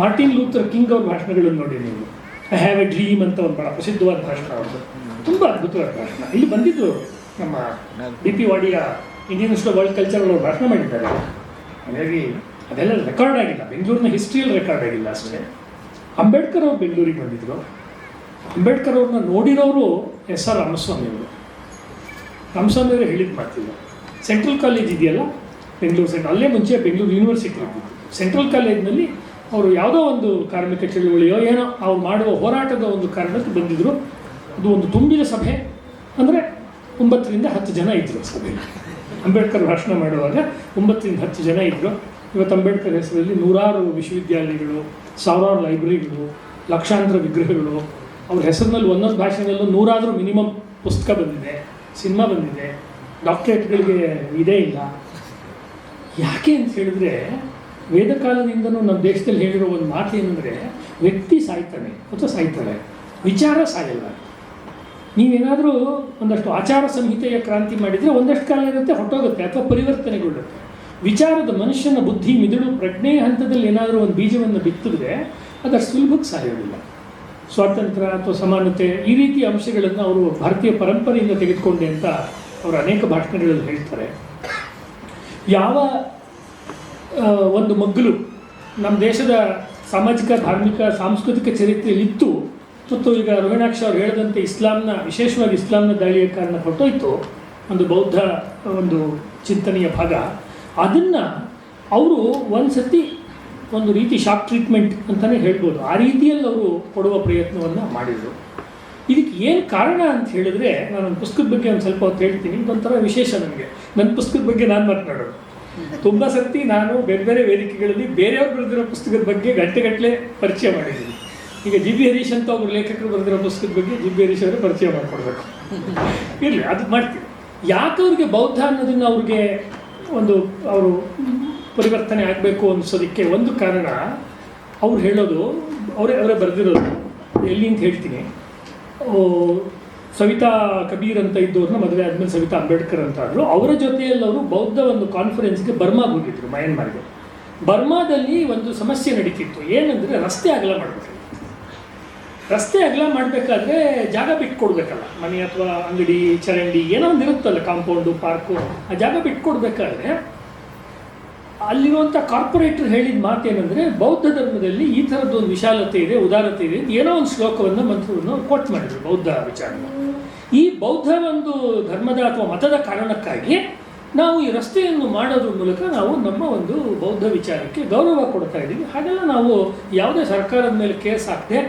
Martin Luther king ಅವ್ರ ಭಾಷಣಗಳನ್ನು ನೋಡಿ ನೀವು. ಐ ಹ್ಯಾವ್ ಎ ಡ್ರೀಮ್ ಅಂತ ಒಂದು ಬಹಳ ಪ್ರಸಿದ್ಧವಾದ ಭಾಷಣ ಅವ್ರದ್ದು ತುಂಬ ಅದ್ಭುತವಾದ ಭಾಷಣ. ಇಲ್ಲಿ ಬಂದಿದ್ದು ನಮ್ಮ B P Wadia Indian institute world culture ಅವರು ಭಾಷಣ ಮಾಡಿದ್ದಾರೆ. ಹಾಗಾಗಿ ಅದೆಲ್ಲ ರೆಕಾರ್ಡ್ ಆಗಿಲ್ಲ. ಬೆಂಗಳೂರಿನ ಹಿಸ್ಟ್ರಿಯಲ್ಲಿ ರೆಕಾರ್ಡ್ ಆಗಿಲ್ಲ ಅಷ್ಟೇ. ಅಂಬೇಡ್ಕರ್ ಅವರು ಬೆಂಗಳೂರಿಗೆ ಬಂದಿದ್ರು. ಅಂಬೇಡ್ಕರ್ ಅವ್ರನ್ನ ನೋಡಿರೋರು ಎಸ್ ಆರ್ ರಾಮಸ್ವಾಮಿ ಅವರು. ರಾಮಸ್ವಾಮಿ ಅವರು ಹೇಳಿದ್ದು ಮಾಡ್ತಿದ್ರು ಸೆಂಟ್ರಲ್ ಕಾಲೇಜ್ ಇದೆಯಲ್ಲ? ಬೆಂಗಳೂರು ಸೆಂಟ್ರಲ್ ಅಲ್ಲೇ ಮುಂಚೆ ಬೆಂಗಳೂರು ಯೂನಿವರ್ಸಿಟಿ ಇರ್ತಿತ್ತು ಸೆಂಟ್ರಲ್ ಕಾಲೇಜ್ನಲ್ಲಿ ಅವರು ಯಾವುದೋ ಒಂದು ಕಾರ್ಮಿಕ ಚಳುವಳಿಯೋ ಏನೋ ಅವ್ರು ಮಾಡುವ ಹೋರಾಟದ ಒಂದು ಕಾರಣಕ್ಕೆ ಬಂದಿದ್ದರು ಅದು ಒಂದು ತುಂಬಿದ ಸಭೆ. ಅಂದರೆ ಒಂಬತ್ತರಿಂದ ಹತ್ತು ಜನ ಇದ್ದರು ಸಭೆಯಲ್ಲಿ. ಅಂಬೇಡ್ಕರ್ ಭಾಷಣ ಮಾಡುವಾಗ ಒಂಬತ್ತರಿಂದ ಹತ್ತು ಜನ ಇದ್ದರು ಇವತ್ತು ಅಂಬೇಡ್ಕರ್ ಹೆಸರಲ್ಲಿ ನೂರಾರು ವಿಶ್ವವಿದ್ಯಾಲಯಗಳು, ಸಾವಿರಾರು ಲೈಬ್ರರಿಗಳು, ಲಕ್ಷಾಂತರ ವಿಗ್ರಹಗಳು. ಅವ್ರ ಹೆಸರಿನಲ್ಲಿ ಒಂದೊಂದು ಭಾಷೆಯಲ್ಲೂ ನೂರಾದರೂ ಮಿನಿಮಮ್ ಪುಸ್ತಕ ಬಂದಿದೆ, ಸಿನಿಮಾ ಬಂದಿದೆ, ಡಾಕ್ಟ್ರೇಟ್ಗಳಿಗೆ ಇದೇ ಇಲ್ಲ. ಯಾಕೆ ಅಂತ ಹೇಳಿದ್ರೆ ವೇದ ಕಾಲದಿಂದನೂ ನಮ್ಮ ದೇಶದಲ್ಲಿ ಹೇಳಿರೋ ಒಂದು ಮಾತು ಏನಂದರೆ, ವ್ಯಕ್ತಿ ಸಾಯ್ತಾನೆ ಅಥವಾ ಸಾಯ್ತಾರೆ ವಿಚಾರ ಸಾಯಲ್ಲ. ನೀವೇನಾದರೂ ಒಂದಷ್ಟು ಆಚಾರ ಸಂಹಿತೆಯ ಕ್ರಾಂತಿ ಮಾಡಿದರೆ ಒಂದಷ್ಟು ಕಾಲ ಇರುತ್ತೆ ಹೊಟ್ಟೋಗುತ್ತೆ ಅಥವಾ ಪರಿವರ್ತನೆಗೊಳ್ಳುತ್ತೆ. ವಿಚಾರದ ಮನುಷ್ಯನ ಬುದ್ಧಿ, ಮಿದುಳು ಪ್ರಜ್ಞೆ ಹಂತದಲ್ಲಿ ಏನಾದರೂ ಒಂದು ಬೀಜವನ್ನು ಬಿತ್ತಿದ್ರೆ ಅದಷ್ಟು ಸುಲಭಕ್ಕೆ ಸಾಯೋದಿಲ್ಲ. ಸ್ವಾತಂತ್ರ್ಯ ಅಥವಾ ಸಮಾನತೆ, ಈ ರೀತಿಯ ಅಂಶಗಳನ್ನು ಅವರು ಭಾರತೀಯ ಪರಂಪರೆಯಿಂದ ತೆಗೆದುಕೊಂಡೆ ಅಂತ ಅವರು ಅನೇಕ ಭಾಷಣಗಳಲ್ಲಿ ಹೇಳ್ತಾರೆ. ಯಾವ ಒಂದು ಮಗ್ಗಲು ನಮ್ಮ ದೇಶದ ಸಾಮಾಜಿಕ, ಧಾರ್ಮಿಕ, ಸಾಂಸ್ಕೃತಿಕ ಚರಿತ್ರೆಯಲ್ಲಿ ಇತ್ತು. ಮತ್ತು ಈಗ ರೋಹಿಣಾಕ್ಷ ಅವ್ರು ಹೇಳಿದಂತೆ ಇಸ್ಲಾಂನ, ವಿಶೇಷವಾಗಿ ಇಸ್ಲಾಂನ ದಾಳಿಯ ಕಾರಣ ಹೊರಟೋಯ್ತು. ಒಂದು ಬೌದ್ಧ, ಒಂದು ಚಿಂತನೆಯ ಭಾಗ. ಅದನ್ನು ಅವರು ಒಂದು ಸತಿ ಒಂದು ರೀತಿ ಶಾಕ್ ಟ್ರೀಟ್ಮೆಂಟ್ ಅಂತಲೇ ಹೇಳ್ಬೋದು. ಆ ರೀತಿಯಲ್ಲಿ ಅವರು ಕೊಡುವ ಪ್ರಯತ್ನವನ್ನು ಮಾಡಿದರು. ಇದಕ್ಕೆ ಏನು ಕಾರಣ ಅಂತ ಹೇಳಿದ್ರೆ ನಾನು ಪುಸ್ತಕದ ಬಗ್ಗೆ ಒಂದು ಸ್ವಲ್ಪ ಹೊತ್ತು ಹೇಳ್ತೀನಿ. ಇದೊಂಥರ ವಿಶೇಷ ನನಗೆ ನನ್ನ ಪುಸ್ತಕದ ಬಗ್ಗೆ ನಾನು ಮಾತನಾಡೋದು. ತುಂಬ ಸರ್ತಿ ನಾನು ಬೇರೆ ಬೇರೆ ವೇದಿಕೆಗಳಲ್ಲಿ ಬೇರೆಯವ್ರು ಬರೆದಿರೋ ಪುಸ್ತಕದ ಬಗ್ಗೆ ಗಂಟೆಗಟ್ಟಲೆ ಪರಿಚಯ ಮಾಡಿದ್ದೀನಿ. ಈಗ ಜಿ ಬಿ ಹರೀಶ್ ಅಂತ ಒಬ್ಬರು ಲೇಖಕರು ಬರೆದಿರೋ ಪುಸ್ತಕದ ಬಗ್ಗೆ ಜಿ ಬಿ ಹರೀಶ್ ಅವರು ಪರಿಚಯ ಮಾಡಿಕೊಡ್ಬೇಕು. ಇರಲಿ, ಅದು ಮಾಡ್ತೀವಿ. ಯಾಕೆ ಅವ್ರಿಗೆ ಬೌದ್ಧ ಅನ್ನೋದನ್ನು ಅವ್ರಿಗೆ ಒಂದು ಅವರು ಪರಿವರ್ತನೆ ಆಗಬೇಕು ಅನ್ಸೋದಕ್ಕೆ ಒಂದು ಕಾರಣ, ಅವ್ರು ಹೇಳೋದು, ಅವರೇ ಅವರೇ ಬರೆದಿರೋದು ಎಲ್ಲಿ ಅಂತ ಹೇಳ್ತೀನಿ. ಸವಿತಾ ಕಬೀರ್ ಅಂತ ಇದ್ದವ್ರನ್ನ ಮದುವೆ ಆದಮೇಲೆ ಸವಿತಾ ಅಂಬೇಡ್ಕರ್ ಅಂತ ಆದರು ಅವರ ಜೊತೆಯಲ್ಲಿ ಅವರು ಬೌದ್ಧ ಒಂದು ಕಾನ್ಫರೆನ್ಸ್ಗೆ ಬರ್ಮಾಗೆ ಹೋಗಿದ್ರು ಮಯನ್ಮಾರ್ಗೆ ಬರ್ಮಾದಲ್ಲಿ ಒಂದು ಸಮಸ್ಯೆ ನಡೀತಿತ್ತು. ಏನಂದರೆ ರಸ್ತೆ ಅಗಲ ಮಾಡಬೇಕು ರಸ್ತೆ ಅಗಲ ಮಾಡಬೇಕಾದ್ರೆ ಜಾಗ ಬಿಟ್ಕೊಡ್ಬೇಕಲ್ಲ. ಮನೆ ಅಥವಾ ಅಂಗಡಿ, ಚರಂಡಿ, ಏನೋ ಒಂದು ಇರುತ್ತಲ್ಲ ಕಾಂಪೌಂಡು, ಪಾರ್ಕು, ಆ ಜಾಗ ಬಿಟ್ಕೊಡ್ಬೇಕಾದ್ರೆ ಅಲ್ಲಿರುವಂಥ ಕಾರ್ಪೊರೇಟರ್ ಹೇಳಿದ ಮಾತೇನೆಂದರೆ ಬೌದ್ಧ ಧರ್ಮದಲ್ಲಿ ಈ ಥರದ್ದು ಒಂದು ವಿಶಾಲತೆ ಇದೆ, ಉದಾರತೆ ಇದೆ ಏನೋ ಒಂದು ಶ್ಲೋಕವನ್ನು ಮಂತ್ರವನ್ನು ಕೊಟ್ಟು ಮಾಡಿದ್ರು ಬೌದ್ಧ ವಿಚಾರನ ಈ ಬೌದ್ಧ ಒಂದು ಧರ್ಮದ ಅಥವಾ ಮತದ ಕಾರಣಕ್ಕಾಗಿ ನಾವು ಈ ರಸ್ತೆಯನ್ನು ಮಾಡೋದ್ರ ಮೂಲಕ ನಾವು ನಮ್ಮ ಒಂದು ಬೌದ್ಧ ವಿಚಾರಕ್ಕೆ ಗೌರವ ಕೊಡ್ತಾ ಇದ್ದೀವಿ. ಹಾಗೆಲ್ಲ ನಾವು ಯಾವುದೇ ಸರ್ಕಾರದ ಮೇಲೆ ಕೇಸ್ ಹಾಕದೆ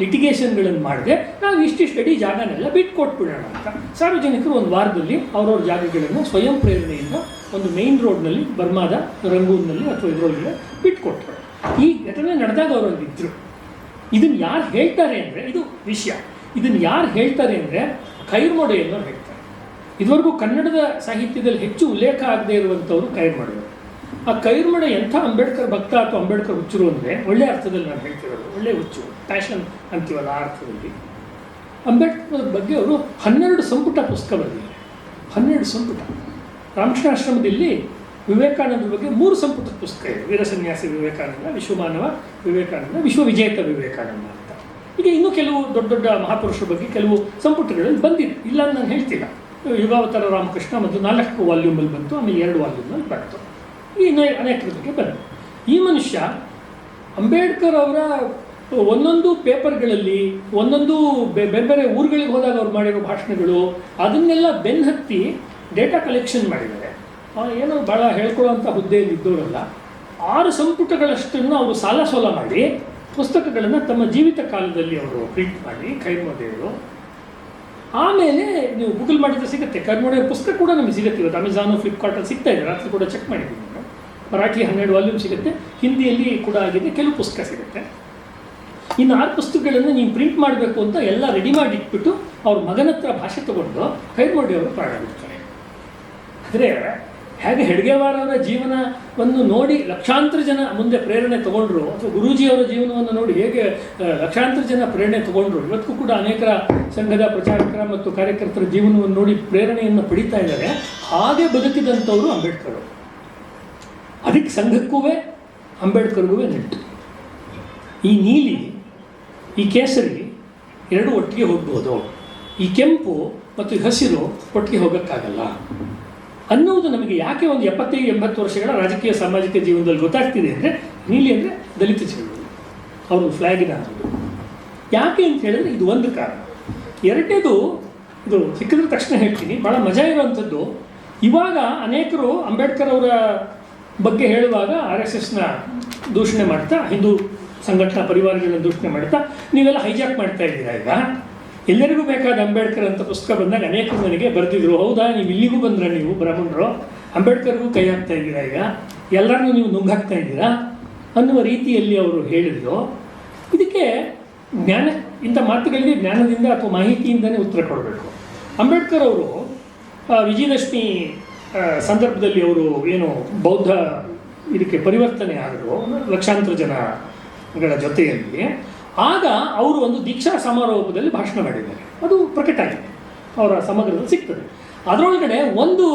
ಲಿಟಿಗೇಷನ್ಗಳನ್ನು ಮಾಡದೆ, ನಾವು ಇಷ್ಟಿಷ್ಟು ಅಡಿ ಜಾಗನೆಲ್ಲ ಬಿಟ್ಕೊಟ್ಬಿಡೋಣ ಅಂತ. ಸಾರ್ವಜನಿಕರು ಒಂದು ವಾರದಲ್ಲಿ ಅವ್ರವ್ರ ಜಾಗಗಳನ್ನು ಸ್ವಯಂ ಪ್ರೇರಣೆಯಿಂದ ಒಂದು ಮೇನ್ ರೋಡ್ನಲ್ಲಿ ಬರ್ಮಾದ, ರಂಗೂನ್ನಲ್ಲಿ ಅಥವಾ ಇದರೊಳಗೆ ಬಿಟ್ಕೊಟ್ರು. ಈ ಘಟನೆ ನಡೆದಾಗ ಅವರು ಇದ್ರು. ಇದನ್ನು ಯಾರು ಹೇಳ್ತಾರೆ ಅಂದರೆ, ಇದು ವಿಷಯ. ಇದನ್ನು ಯಾರು ಹೇಳ್ತಾರೆ ಅಂದರೆ ಕೈರ್ಮೊಡೆ ಅನ್ನೋರು ಹೇಳ್ತಾರೆ. ಇದುವರೆಗೂ ಕನ್ನಡದ ಸಾಹಿತ್ಯದಲ್ಲಿ ಹೆಚ್ಚು ಉಲ್ಲೇಖ ಆಗದೇ ಇರುವಂಥವ್ರು ಕೈರ್ಮೊಡೆಯವರು ಆ ಕೈರ್ಮೊಡೆ ಎಂಥ ಅಂಬೇಡ್ಕರ್ ಭಕ್ತ ಅಥವಾ ಅಂಬೇಡ್ಕರ್ ಹುಚ್ಚರು ಅಂದರೆ ಒಳ್ಳೆ ಅರ್ಥದಲ್ಲಿ ನಾನು ಹೇಳ್ತಿರೋದು, ಒಳ್ಳೆ ಹುಚ್ಚು ಪ್ಯಾಷನ್ ಅಂತೀವಲ್ಲ ಆ ಅರ್ಥದಲ್ಲಿ. ಅಂಬೇಡ್ಕರ್ ಬಗ್ಗೆ ಅವರು ಹನ್ನೆರಡು ಸಂಪುಟ ಪುಸ್ತಕ ಬರೆದಿದ್ದಾರೆ. ಹನ್ನೆರಡು ಸಂಪುಟ. ರಾಮಕೃಷ್ಣಾಶ್ರಮದಲ್ಲಿ ವಿವೇಕಾನಂದ ಬಗ್ಗೆ ಮೂರು ಸಂಪುಟದ ಪುಸ್ತಕ ಇದೆ. ವೀರಸನ್ಯಾಸಿ ವಿವೇಕಾನಂದ, ವಿಶ್ವಮಾನವ ವಿವೇಕಾನಂದ, ವಿಶ್ವವಿಜೇತ ವಿವೇಕಾನಂದ ಈಗ ಇನ್ನೂ ಕೆಲವು ದೊಡ್ಡ ದೊಡ್ಡ ಮಹಾಪುರುಷರ ಬಗ್ಗೆ ಕೆಲವು ಸಂಪುಟಗಳಲ್ಲಿ ಬಂದಿದೆ. ಇಲ್ಲ ಅಂತ ನಾನು ಹೇಳ್ತಿಲ್ಲ. ಯುಗಾವತಾರ ರಾಮಕೃಷ್ಣ ಮತ್ತು ನಾಲ್ಕು ವಾಲ್ಯೂಮಲ್ಲಿ ಬಂತು, ಆಮೇಲೆ ಎರಡು ವಾಲ್ಯೂಮಲ್ಲಿ ಬಂತು. ಇನ್ನೂ ಅನೇಕರ ಬಗ್ಗೆ ಬಂತು. ಈ ಮನುಷ್ಯ ಅಂಬೇಡ್ಕರ್ ಅವರ ಒಂದೊಂದು ಪೇಪರ್ಗಳಲ್ಲಿ, ಒಂದೊಂದು ಬೇರೆ ಬೇರೆ ಊರುಗಳಿಗೆ ಹೋದಾಗ ಅವ್ರು ಮಾಡಿರೋ ಭಾಷಣಗಳು, ಅದನ್ನೆಲ್ಲ ಬೆನ್ನತ್ತಿ ಡೇಟಾ ಕಲೆಕ್ಷನ್ ಮಾಡಿದ್ದಾರೆ. ಏನೋ ಭಾಳ ಹೇಳ್ಕೊಳ್ಳೋಂಥ ಹುದ್ದೆಯಲ್ಲಿ ಇದ್ದವರಲ್ಲ. ಆರು ಸಂಪುಟಗಳಷ್ಟನ್ನು ಅವರು ಸಾಲ ಸೋಲ ಮಾಡಿ ಪುಸ್ತಕಗಳನ್ನು ತಮ್ಮ ಜೀವಿತ ಕಾಲದಲ್ಲಿ ಅವರು ಪ್ರಿಂಟ್ ಮಾಡಿ ಕೈಮೋದೇವರು ಆಮೇಲೆ ನೀವು ಗೂಗಲ್ ಮಾಡಿದ್ರೆ ಸಿಗುತ್ತೆ. ಕರ್ಮೋಡೆ ಪುಸ್ತಕ ಕೂಡ ನಮಗೆ ಸಿಗುತ್ತೆ. ಇವತ್ತು ಅಮೆಝಾನು ಫ್ಲಿಪ್ಕಾರ್ಟಲ್ಲಿ ಸಿಗ್ತಾ ಇದೆ. ರಾತ್ರಿ ಕೂಡ ಚೆಕ್ ಮಾಡಿದ್ದೀನಿ ನಾನು. ಮರಾಠಿ ಹನ್ನೆರಡು ವಾಲ್ಯೂಮ್ ಸಿಗುತ್ತೆ. ಹಿಂದಿಯಲ್ಲಿ ಕೂಡ ಆಗಿದೆ. ಕೆಲವು ಪುಸ್ತಕ ಸಿಗುತ್ತೆ. ಇನ್ನು ಆರು ಪುಸ್ತಕಗಳನ್ನು ನೀವು ಪ್ರಿಂಟ್ ಮಾಡಬೇಕು ಅಂತ ಎಲ್ಲ ರೆಡಿ ಮಾಡಿ ಇಟ್ಬಿಟ್ಟು ಅವ್ರ ಮಗನ ಹತ್ರ ಭಾಷೆ ತಗೊಂಡು ಪ್ರಾಣ ಬಿಡ್ತಾರೆ ಆದರೆ ಹೇಗೆ ಹೆಡ್ಗೆವಾರವರ ಜೀವನವನ್ನು ನೋಡಿ ಲಕ್ಷಾಂತರ ಜನ ಮುಂದೆ ಪ್ರೇರಣೆ ತಗೊಂಡ್ರು, ಅಥವಾ ಗುರೂಜಿಯವರ ಜೀವನವನ್ನು ನೋಡಿ ಹೇಗೆ ಲಕ್ಷಾಂತರ ಜನ ಪ್ರೇರಣೆ ತಗೊಂಡ್ರು, ಇವತ್ತಿಗೂ ಕೂಡ ಅನೇಕರ ಸಂಘದ ಪ್ರಚಾರಕರ ಮತ್ತು ಕಾರ್ಯಕರ್ತರ ಜೀವನವನ್ನು ನೋಡಿ ಪ್ರೇರಣೆಯನ್ನು ಪಡಿತಾ ಇದ್ದಾರೆ. ಹಾಗೆ ಬದುಕಿದಂಥವರು ಅಂಬೇಡ್ಕರ್ ಅದಕ್ಕೆ ಸಂಘಕ್ಕೂ ಅಂಬೇಡ್ಕರ್ಗೂ ನೆಟ್ಟು. ಈ ನೀಲಿ, ಈ ಕೇಸರಿ ಎರಡು ಒಟ್ಟಿಗೆ ಹೋಗ್ಬೋದು. ಈ ಕೆಂಪು ಮತ್ತು ಹಸಿರು ಒಟ್ಟಿಗೆ ಹೋಗೋಕ್ಕಾಗಲ್ಲ. ಅನ್ನುವುದು ನಮಗೆ ಯಾಕೆ ಒಂದು ಎಪ್ಪತ್ತೈದು, ಎಂಬತ್ತು ವರ್ಷಗಳ ರಾಜಕೀಯ ಸಾಮಾಜಿಕ ಜೀವನದಲ್ಲಿ ಗೊತ್ತಾಗ್ತಿದೆ ಅಂದರೆ, ನೀಲಿ ಅಂದರೆ ದಲಿತ ಚಳವಳಿ ಅವರು ಫ್ಲ್ಯಾಗಿನ ಯಾಕೆ ಅಂತ ಹೇಳಿದ್ರೆ ಇದು ಒಂದು ಕಾರಣ. ಎರಡನೇದು, ಇದು ಸಿಕ್ಕಿದ್ರ ತಕ್ಷಣ ಹೇಳ್ತೀನಿ ಭಾಳ ಮಜಾ ಇರುವಂಥದ್ದು, ಇವಾಗ ಅನೇಕರು ಅಂಬೇಡ್ಕರ್ ಅವರ ಬಗ್ಗೆ ಹೇಳುವಾಗ ಆರ್ ಎಸ್ ಎಸ್ನ ದೂಷಣೆ ಮಾಡ್ತಾ, ಹಿಂದೂ ಸಂಘಟನಾ ಪರಿವಾರಗಳನ್ನ ದೂಷಣೆ ಮಾಡ್ತಾ, ನೀವೆಲ್ಲ ಹೈಜಾಕ್ ಮಾಡ್ತಾ ಇದ್ದೀರಾ ಈಗ? ಎಲ್ಲರಿಗೂ ಬೇಕಾದ ಅಂಬೇಡ್ಕರ್ ಅಂತ ಪುಸ್ತಕ ಬಂದಾಗ ಅನೇಕರು ನನಗೆ ಬರೆದಿದ್ರು. ಹೌದಾ? ನೀವು ಇಲ್ಲಿಗೂ ಬಂದ್ರ ನೀವು, ಬ್ರಾಹ್ಮಣರು? ಅಂಬೇಡ್ಕರ್ಗೂ ಕೈ ಹಾಕ್ತಾ ಇದ್ದೀರಾ ಈಗ? ಎಲ್ಲರನ್ನೂ ನೀವು ನುಂಗಾಕ್ತಾ ಇದ್ದೀರಾ? ಅನ್ನುವ ರೀತಿಯಲ್ಲಿ ಅವರು ಹೇಳಿದ್ರು. ಇದಕ್ಕೆ ಜ್ಞಾನ, ಇಂಥ ಮಾತುಗಳಿಗೆ ಜ್ಞಾನದಿಂದ ಅಥವಾ ಮಾಹಿತಿಯಿಂದಲೇ ಉತ್ತರ ಕೊಡಬೇಕು. ಅಂಬೇಡ್ಕರ್ ಅವರು ವಿಜಯದಶಮಿ ಸಂದರ್ಭದಲ್ಲಿ ಅವರು ಏನು ಬೌದ್ಧ ಇದಕ್ಕೆ ಪರಿವರ್ತನೆ ಆದರು, ಲಕ್ಷಾಂತರ ಜನಗಳ ಜೊತೆಯಲ್ಲಿ. ಆಗ ಅವರು ಒಂದು ದೀಕ್ಷಾ ಸಮಾರೋಪದಲ್ಲಿ ಭಾಷಣ ಮಾಡಿದ್ದಾರೆ. ಅದು ಪ್ರಕಟ ಆಗಿದೆ. ಅವರ ಸಮಗ್ರದಲ್ಲಿ ಸಿಗ್ತದೆ. ಅದರೊಳಗಡೆ ಒಂದು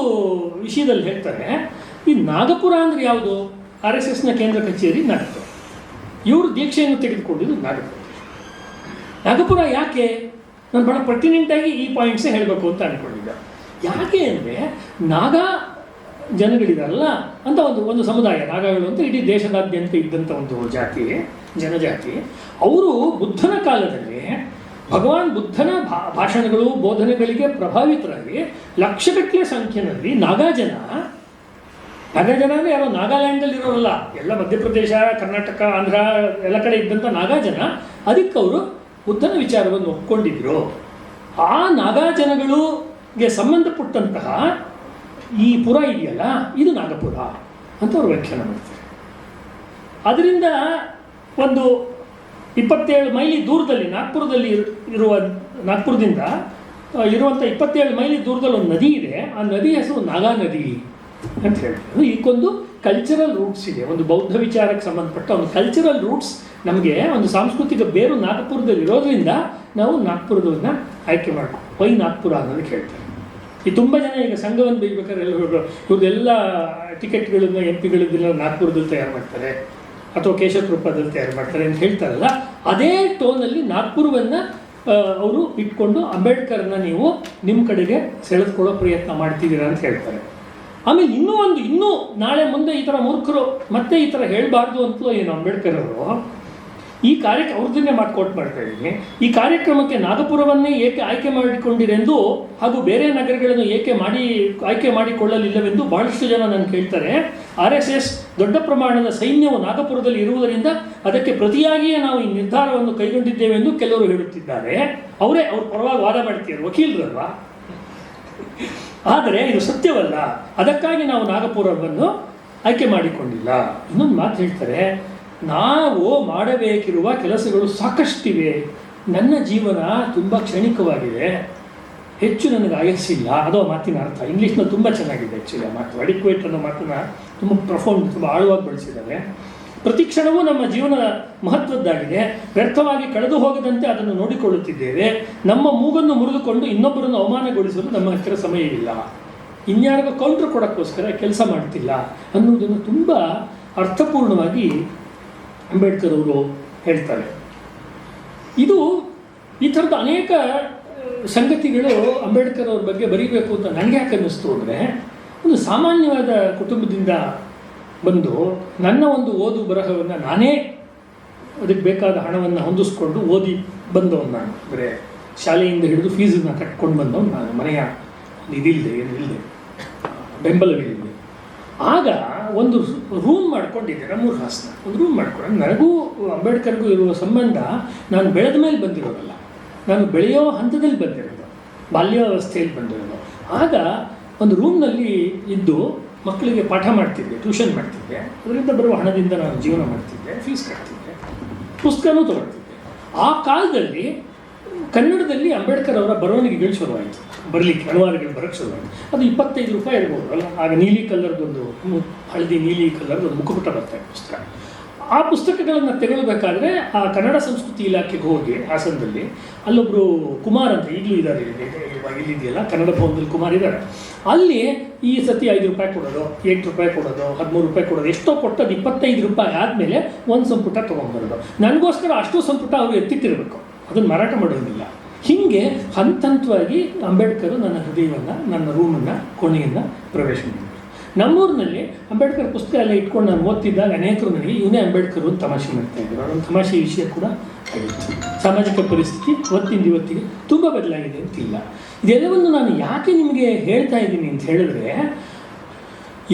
ವಿಷಯದಲ್ಲಿ ಹೇಳ್ತಾರೆ, ಈ ನಾಗಪುರ ಅಂದರೆ ಯಾವುದು? ಆರ್ ಎಸ್ ಎಸ್ನ ಕೇಂದ್ರ ಕಚೇರಿ ನಾಗಪುರ. ಇವರು ದೀಕ್ಷೆಯನ್ನು ತೆಗೆದುಕೊಂಡಿದ್ದು ನಾಗಪುರ. ನಾಗಪುರ ಯಾಕೆ? ನಾನು ಬಹಳ ಪರ್ಟಿನೆಂಟಾಗಿ ಈ ಪಾಯಿಂಟ್ಸೇ ಹೇಳಬೇಕು ಅಂತ ಅಂದ್ಕೊಂಡಿದ್ದೆ ಯಾಕೆ ಅಂದರೆ ನಾಗ ಜನಗಳಿದಾರಲ್ಲ ಅಂತ ಒಂದು ಒಂದು ಸಮುದಾಯ, ನಾಗಗಳು ಅಂತ ಇಡೀ ದೇಶದಾದ್ಯಂತ ಇದ್ದಂಥ ಒಂದು ಜಾತಿ, ಜನಜಾತಿ. ಅವರು ಬುದ್ಧನ ಕಾಲದಲ್ಲಿ ಭಗವಾನ್ ಬುದ್ಧನ ಭಾಷಣಗಳು, ಬೋಧನೆಗಳಿಗೆ ಪ್ರಭಾವಿತರಾಗಿ ಲಕ್ಷಗಟ್ಟಲೆ ಸಂಖ್ಯೆಯಲ್ಲಿ ನಾಗಾಜನ ನಾಗಾಜನ ನಾಗಾ ಜನ ಅಂದರೆ ಯಾರೋ ನಾಗಾಲ್ಯಾಂಡಲ್ಲಿ ಇರೋರಲ್ಲ ಎಲ್ಲ ಮಧ್ಯಪ್ರದೇಶ, ಕರ್ನಾಟಕ, ಆಂಧ್ರ, ಎಲ್ಲ ಕಡೆ ಇದ್ದಂಥ ನಾಗಾಜನ, ಅದಕ್ಕೆ ಅವರು ಬುದ್ಧನ ವಿಚಾರವನ್ನು ಒಪ್ಕೊಂಡಿದ್ರು. ಆ ನಾಗಾಜನಗಳಿಗೆ ಸಂಬಂಧಪಟ್ಟಂತಹ ಈ ಪುರ ಇದೆಯಲ್ಲ, ಇದು ನಾಗಪುರ ಅಂತ ಅವರು ವ್ಯಾಖ್ಯಾನ ಮಾಡ್ತಾರೆ. ಅದರಿಂದ ಒಂದು ಇಪ್ಪತ್ತೇಳು ಮೈಲಿ ದೂರದಲ್ಲಿ, ನಾಗ್ಪುರದಲ್ಲಿ ಇರು- ಇರುವ, ನಾಗ್ಪುರದಿಂದ ಇರುವಂಥ ಇಪ್ಪತ್ತೇಳು ಮೈಲಿ ದೂರದಲ್ಲಿ ಒಂದು ನದಿ ಇದೆ, ಆ ನದಿ ಹೆಸರು ನಾಗಾ ನದಿ ಅಂತ ಹೇಳ್ತಾರೆ. ಇದಕ್ಕೊಂದು ಕಲ್ಚರಲ್ ರೂಟ್ಸ್ ಇದೆ. ಒಂದು ಬೌದ್ಧ ವಿಚಾರಕ್ಕೆ ಸಂಬಂಧಪಟ್ಟ ಒಂದು ಕಲ್ಚರಲ್ ರೂಟ್ಸ್ ನಮಗೆ ಒಂದು ಸಾಂಸ್ಕೃತಿಕ ಬೇರು ನಾಗಪುರದಲ್ಲಿ ಇರೋದ್ರಿಂದ ನಾವು ನಾಗ್ಪುರದನ್ನು ಆಯ್ಕೆ ಮಾಡಿ ವೈ ನಾಗ್ಪುರ ಅನ್ನೋದಕ್ಕೆ ಹೇಳ್ತಾರೆ. ಈ ತುಂಬ ಜನ ಈಗ ಸಂಘವನ್ನು ಬೇಕಾದ್ರೆ ಎಲ್ಲ ಇವ್ರದ್ದೆಲ್ಲ ಟಿಕೆಟ್ಗಳನ್ನು ಎಂ ಪಿಗಳಿದ್ದೆಲ್ಲ ನಾಗ್ಪುರದಲ್ಲಿ ತಯಾರು ಮಾಡ್ತಾರೆ. ಅಥವಾ ಕೇಶವಕೃಪದಲ್ಲಿ ತಯಾರು ಮಾಡ್ತಾರೆ ಅಂತ ಹೇಳ್ತಾರಲ್ಲ, ಅದೇ ಟೋನಲ್ಲಿ ನಾಗ್ಪುರವನ್ನು ಅವರು ಇಟ್ಕೊಂಡು ಅಂಬೇಡ್ಕರ್ನ ನೀವು ನಿಮ್ಮ ಕಡೆಗೆ ಸೆಳೆದುಕೊಳ್ಳೋ ಪ್ರಯತ್ನ ಮಾಡ್ತಿದ್ದೀರಾ ಅಂತ ಹೇಳ್ತಾರೆ. ಆಮೇಲೆ ಇನ್ನೂ ಒಂದು, ಇನ್ನೂ ನಾಳೆ ಮುಂದೆ ಈ ಥರ ಮೂರ್ಖರು ಮತ್ತೆ ಈ ಥರ ಹೇಳಬಾರ್ದು ಅಂತಲೂ ಏನು ಅಂಬೇಡ್ಕರ್ ಅವರು ಈ ಕಾರ್ಯಕ್ಕೆ ಅವ್ರದನ್ನೇ ಮಾಡಿಕೊಟ್ಟು ಮಾಡ್ತಾ ಇದ್ದೀನಿ. ಈ ಕಾರ್ಯಕ್ರಮಕ್ಕೆ ನಾಗಪುರವನ್ನೇ ಏಕೆ ಆಯ್ಕೆ ಮಾಡಿಕೊಂಡಿರೆಂದು ಹಾಗೂ ಬೇರೆ ನಗರಗಳನ್ನು ಏಕೆ ಮಾಡಿ, ಆಯ್ಕೆ ಮಾಡಿಕೊಳ್ಳಲಿಲ್ಲವೆಂದು ಬಹಳಷ್ಟು ಜನ ನಾನು ಕೇಳ್ತಾರೆ. ಆರ್ ಎಸ್ ದೊಡ್ಡ ಪ್ರಮಾಣದ ಸೈನ್ಯವು ನಾಗಪುರದಲ್ಲಿ ಇರುವುದರಿಂದ ಅದಕ್ಕೆ ಪ್ರತಿಯಾಗಿಯೇ ನಾವು ಈ ನಿರ್ಧಾರವನ್ನು ಕೈಗೊಂಡಿದ್ದೇವೆಂದು ಕೆಲವರು ಹೇಳುತ್ತಿದ್ದಾರೆ. ಅವರೇ ಅವ್ರ ಪರವಾಗಿ ವಾದ ಮಾಡ್ತೀರ ವಕೀಲರಲ್ವಾ? ಆದರೆ ಇದು ಸತ್ಯವಲ್ಲ. ಅದಕ್ಕಾಗಿ ನಾವು ನಾಗಪುರವನ್ನು ಆಯ್ಕೆ ಮಾಡಿಕೊಂಡಿಲ್ಲ. ಇನ್ನೊಂದು ಮಾತು ಹೇಳ್ತಾರೆ. ನಾವು ಮಾಡಬೇಕಿರುವ ಕೆಲಸಗಳು ಸಾಕಷ್ಟಿವೆ. ನನ್ನ ಜೀವನ ತುಂಬ ಕ್ಷಣಿಕವಾಗಿದೆ. ಹೆಚ್ಚು ನನಗೆ ಆಯಸ್ಸಿಲ್ಲ. ಅದೋ ಮಾತಿನ ಅರ್ಥ. ಇಂಗ್ಲೀಷ್ನ ತುಂಬ ಚೆನ್ನಾಗಿದೆ ಆ್ಯಕ್ಚುಲಿ ಆ ಮಾತು. ಅಡಿಕ್ವೇಟ್ ಅನ್ನೋ ಮಾತನ್ನ ತುಂಬ ಪ್ರಫೌಂಡ್ ತುಂಬ ಆಳವಾಗಿ ಬಳಸಿದ್ದಾರೆ. ಪ್ರತಿ ಕ್ಷಣವೂ ನಮ್ಮ ಜೀವನ ಮಹತ್ವದ್ದಾಗಿದೆ. ವ್ಯರ್ಥವಾಗಿ ಕಳೆದು ಹೋಗದಂತೆ ಅದನ್ನು ನೋಡಿಕೊಳ್ಳುತ್ತಿದ್ದೇವೆ. ನಮ್ಮ ಮೂಗನ್ನು ಮುರಿದುಕೊಂಡು ಇನ್ನೊಬ್ಬರನ್ನು ಅವಮಾನಗೊಳಿಸಲು ನಮ್ಮ ಹತ್ತಿರ ಸಮಯವಿಲ್ಲ. ಇನ್ಯಾರಿಗೂ ಕೌಂಟ್ರ್ ಕೊಡೋಕ್ಕೋಸ್ಕರ ಕೆಲಸ ಮಾಡ್ತಿಲ್ಲ ಅನ್ನುವುದನ್ನು ತುಂಬ ಅರ್ಥಪೂರ್ಣವಾಗಿ ಅಂಬೇಡ್ಕರ್ ಅವರು ಹೇಳ್ತಾರೆ. ಇದು ಈ ಥರದ ಅನೇಕ ಸಂಗತಿಗಳು ಅಂಬೇಡ್ಕರ್ ಅವ್ರ ಬಗ್ಗೆ ಬರೀಬೇಕು ಅಂತ ನನಗೆ ಯಾಕೆ ಅನ್ನಿಸ್ತು ಅಂದರೆ, ಒಂದು ಸಾಮಾನ್ಯವಾದ ಕುಟುಂಬದಿಂದ ಬಂದು ನನ್ನ ಒಂದು ಓದು ಬರಹವನ್ನು ನಾನೇ ಅದಕ್ಕೆ ಬೇಕಾದ ಹಣವನ್ನು ಹೊಂದಿಸ್ಕೊಂಡು ಓದಿ ಬಂದವನು ನಾನು. ಅಂದರೆ ಶಾಲೆಯಿಂದ ಹಿಡಿದು ಫೀಸನ್ನು ಕಟ್ಕೊಂಡು ಬಂದವನು ನಾನು. ಮನೆಯ ಇದಿಲ್ಲದೆ ಏನಿಲ್ಲದೆ ಬೆಂಬಲವಿಲ್ಲದೆ ಆಗ ಒಂದು ರೂಮ್ ಮಾಡ್ಕೊಂಡಿದ್ದೆ, ನಮ್ಮೂರು ಹಾಸನ. ಒಂದು ರೂಮ್ ಮಾಡ್ಕೊಂಡು ನನಗೂ, ಅಂಬೇಡ್ಕರ್ಗೂ ಇರುವ ಸಂಬಂಧ ನಾನು ಬೆಳೆದ ಮೇಲೆ ಬಂದಿರೋದಲ್ಲ. ನಾನು ಬೆಳೆಯೋ ಹಂತದಲ್ಲಿ ಬಂದಿರೋದು, ಬಾಲ್ಯಾವಸ್ಥೆಯಲ್ಲಿ ಬಂದಿರೋದು. ಆಗ ಒಂದು ರೂಮ್ನಲ್ಲಿ ಇದ್ದು ಮಕ್ಕಳಿಗೆ ಪಾಠ ಮಾಡ್ತಿದ್ದೆ ಟ್ಯೂಷನ್ ಮಾಡ್ತಿದ್ದೆ. ಅದರಿಂದ ಬರುವ ಹಣದಿಂದ ನಾನು ಜೀವನ ಮಾಡ್ತಿದ್ದೆ ಫೀಸ್ ಕಟ್ತಿದ್ದೆ, ಪುಸ್ತಕನೂ ತೊಗೊಳ್ತಿದ್ದೆ. ಆ ಕಾಲದಲ್ಲಿ ಕನ್ನಡದಲ್ಲಿ ಅಂಬೇಡ್ಕರ್ ಅವರ ಬರವಣಿಗೆಗಳು ಶುರುವಾಯಿತು. ಬರಲಿಕ್ಕೆ ಅನುವಾದಗಳು ಬರೋಕ್ಕೆ ಶುರು ಅದು ಇಪ್ಪತ್ತೈದು ರೂಪಾಯಿ ಇರ್ಬೋದು ಅಲ್ಲ? ಆಗ ನೀಲಿ ಕಲರ್ದೊಂದು ಹಳದಿ ನೀಲಿ ಕಲರ್ದು ಮುಖಪುಟ ಬರ್ತಾ ಪುಸ್ತಕ. ಆ ಪುಸ್ತಕಗಳನ್ನು ತೆಗೊಳ್ಬೇಕಾದ್ರೆ ಆ ಕನ್ನಡ ಸಂಸ್ಕೃತಿ ಇಲಾಖೆಗೆ ಹೋಗಿ ಹಾಸನದಲ್ಲಿ ಅಲ್ಲೊಬ್ಬರು ಕುಮಾರ್ ಅಂತ ಈಗಲೂ ಇದ್ದಾರೆ ಇಲ್ಲಿ ಇಲ್ಲಿದೆಯಲ್ಲ? ಕನ್ನಡ ಭವನದಲ್ಲಿ ಕುಮಾರ್ ಇದ್ದಾರೆ ಅಲ್ಲಿ ಈ ಸತಿ ಐದು ರೂಪಾಯಿ ಕೊಡೋದು, ಎಂಟು ರೂಪಾಯಿ ಕೊಡೋದು, ಹದಿಮೂರು ರೂಪಾಯಿ ಕೊಡೋದು, ಎಷ್ಟೋ ಕೊಟ್ಟದ್ದು ಇಪ್ಪತ್ತೈದು ರೂಪಾಯಿ ಆದಮೇಲೆ ಒಂದು ಸಂಪುಟ ತೊಗೊಂಬರೋದು ನನಗೋಸ್ಕರ ಅಷ್ಟು ಸಂಪುಟ ಅವರು ಎತ್ತಿಟ್ಟಿರಬೇಕು. ಅದನ್ನು ಮಾರಾಟ ಮಾಡೋದಿಲ್ಲ. ಹೀಗೆ ಹಂತ ಹಂತವಾಗಿ ಅಂಬೇಡ್ಕರ್ ನನ್ನ ಹೃದಯವನ್ನು, ನನ್ನ ರೂಮನ್ನು, ಕೋಣೆಯನ್ನು ಪ್ರವೇಶ ಮಾಡಿದರು. ನಮ್ಮೂರಿನಲ್ಲಿ ಅಂಬೇಡ್ಕರ್ ಪುಸ್ತಕ ಎಲ್ಲ ಇಟ್ಕೊಂಡು ನಾನು ಓದ್ತಿದ್ದಾಗ ಅನೇಕರು ನನಗೆ, ಇವನೇ ಅಂಬೇಡ್ಕರ್ ಅಂತ ತಮಾಷೆ ಮಾಡ್ತಾ ಇದ್ದರು ಅದೊಂದು ತಮಾಷೆ ವಿಷಯ ಕೂಡ ಆಗಿತ್ತು. ಸಾಮಾಜಿಕ ಪರಿಸ್ಥಿತಿ ಇವತ್ತಿಂದ ಇವತ್ತಿಗೆ ತುಂಬ ಬದಲಾಗಿದೆ ಅಂತಿಲ್ಲ. ಇದೆಲ್ಲವನ್ನು ನಾನು ಯಾಕೆ ನಿಮಗೆ ಹೇಳ್ತಾ ಇದ್ದೀನಿ ಅಂತ ಹೇಳಿದ್ರೆ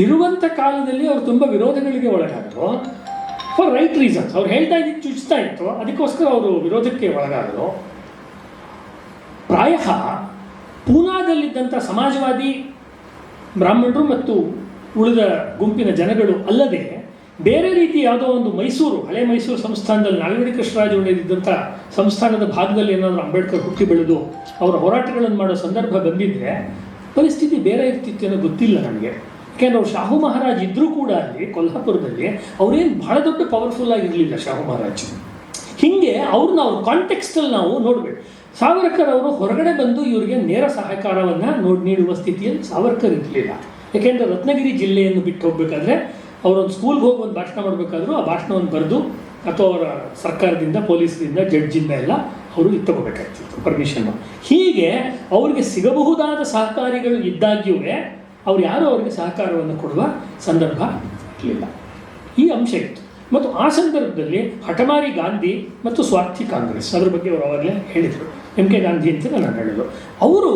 ಇರುವಂಥ ಕಾಲದಲ್ಲಿ ಅವರು ತುಂಬ ವಿರೋಧಗಳಿಗೆ ಒಳಗಾದರು. ಫಾರ್ ರೈಟ್ ರೀಸನ್ಸ್ ಅವ್ರು ಹೇಳ್ತಾ ಇದ್ದು ಚುಚ್ತಾ ಇತ್ತು. ಅದಕ್ಕೋಸ್ಕರ ಅವರು ವಿರೋಧಕ್ಕೆ ಒಳಗಾದರು. ಪ್ರಾಯ ಪೂನಾದಲ್ಲಿದ್ದಂಥ ಸಮಾಜವಾದಿ ಬ್ರಾಹ್ಮಣರು ಮತ್ತು ಉಳಿದ ಗುಂಪಿನ ಜನಗಳು ಅಲ್ಲದೆ ಬೇರೆ ರೀತಿ ಯಾವುದೋ ಒಂದು ಮೈಸೂರು, ಹಳೆ ಮೈಸೂರು ಸಂಸ್ಥಾನದಲ್ಲಿ ನಾಲ್ವಡಿ ಕೃಷ್ಣರಾಜ ಒಡೆದಿದ್ದಂಥ ಸಂಸ್ಥಾನದ ಭಾಗದಲ್ಲಿ ಏನಾದರೂ ಅಂಬೇಡ್ಕರ್ ಹುಟ್ಟಿ ಬೆಳೆದು ಅವರ ಹೋರಾಟಗಳನ್ನು ಮಾಡೋ ಸಂದರ್ಭ ಬಂದಿದ್ದರೆ ಪರಿಸ್ಥಿತಿ ಬೇರೆ ಇರ್ತಿತ್ತು ಅನ್ನೋ ಗೊತ್ತಿಲ್ಲ ನನಗೆ. ಯಾಕೆಂದ್ರೆ ಅವ್ರು ಶಾಹು ಮಹಾರಾಜ್ ಇದ್ದರೂ ಕೂಡ ಅಲ್ಲಿ, ಕೊಲ್ಹಾಪುರದಲ್ಲಿ ಅವರೇನು ಬಹಳ ದೊಡ್ಡ ಪವರ್ಫುಲ್ ಆಗಿರಲಿಲ್ಲ ಶಾಹು ಮಹಾರಾಜ್. ಹೀಗೆ ಅವ್ರನ್ನ ಅವ್ರ ಕಾಂಟೆಕ್ಸ್ಟಲ್ಲಿ ನಾವು ನೋಡಬೇಕು. ಸಾವರ್ಕರ್ ಅವರು ಹೊರಗಡೆ ಬಂದು ಇವರಿಗೆ ನೇರ ಸಹಕಾರವನ್ನು ನೋಡಿ ನೀಡುವ ಸ್ಥಿತಿಯಲ್ಲಿ ಸಾವರ್ಕರ್ ಇರಲಿಲ್ಲ. ಯಾಕೆಂದರೆ ರತ್ನಗಿರಿ ಜಿಲ್ಲೆಯನ್ನು ಬಿಟ್ಟು ಹೋಗಬೇಕಾದ್ರೆ ಅವರೊಂದು ಸ್ಕೂಲ್ಗೆ ಹೋಗಿ ಒಂದು ಭಾಷಣ ಮಾಡಬೇಕಾದ್ರೂ ಆ ಭಾಷಣವನ್ನು ಬರೆದು ಅಥವಾ ಅವರ ಸರ್ಕಾರದಿಂದ, ಪೊಲೀಸರಿಂದ ಜಡ್ಜಿಂದ ಎಲ್ಲ ಅವರು ಇತ್ತು ತಗೋಬೇಕಾಗ್ತಿತ್ತು ಪರ್ಮಿಷನ್ನು ಹೀಗೆ ಅವರಿಗೆ ಸಿಗಬಹುದಾದ ಸಹಕಾರಿಗಳು ಇದ್ದಾಗ್ಯೂ ಅವ್ರು ಯಾರೂ ಅವರಿಗೆ ಸಹಕಾರವನ್ನು ಕೊಡುವ ಸಂದರ್ಭ ಇರಲಿಲ್ಲ. ಈ ಅಂಶ ಇತ್ತು. ಮತ್ತು ಆ ಸಂದರ್ಭದಲ್ಲಿ ಹಠಮಾರಿ ಗಾಂಧಿ ಮತ್ತು ಸ್ವಾರ್ಥಿ ಕಾಂಗ್ರೆಸ್, ಅದರ ಬಗ್ಗೆ ಅವರು ಅವಾಗಲೇ ಹೇಳಿದರು. ಎಂ ಕೆ ಗಾಂಧಿ ಅಂತ ನಾನು ಹೇಳೋದು. ಅವರು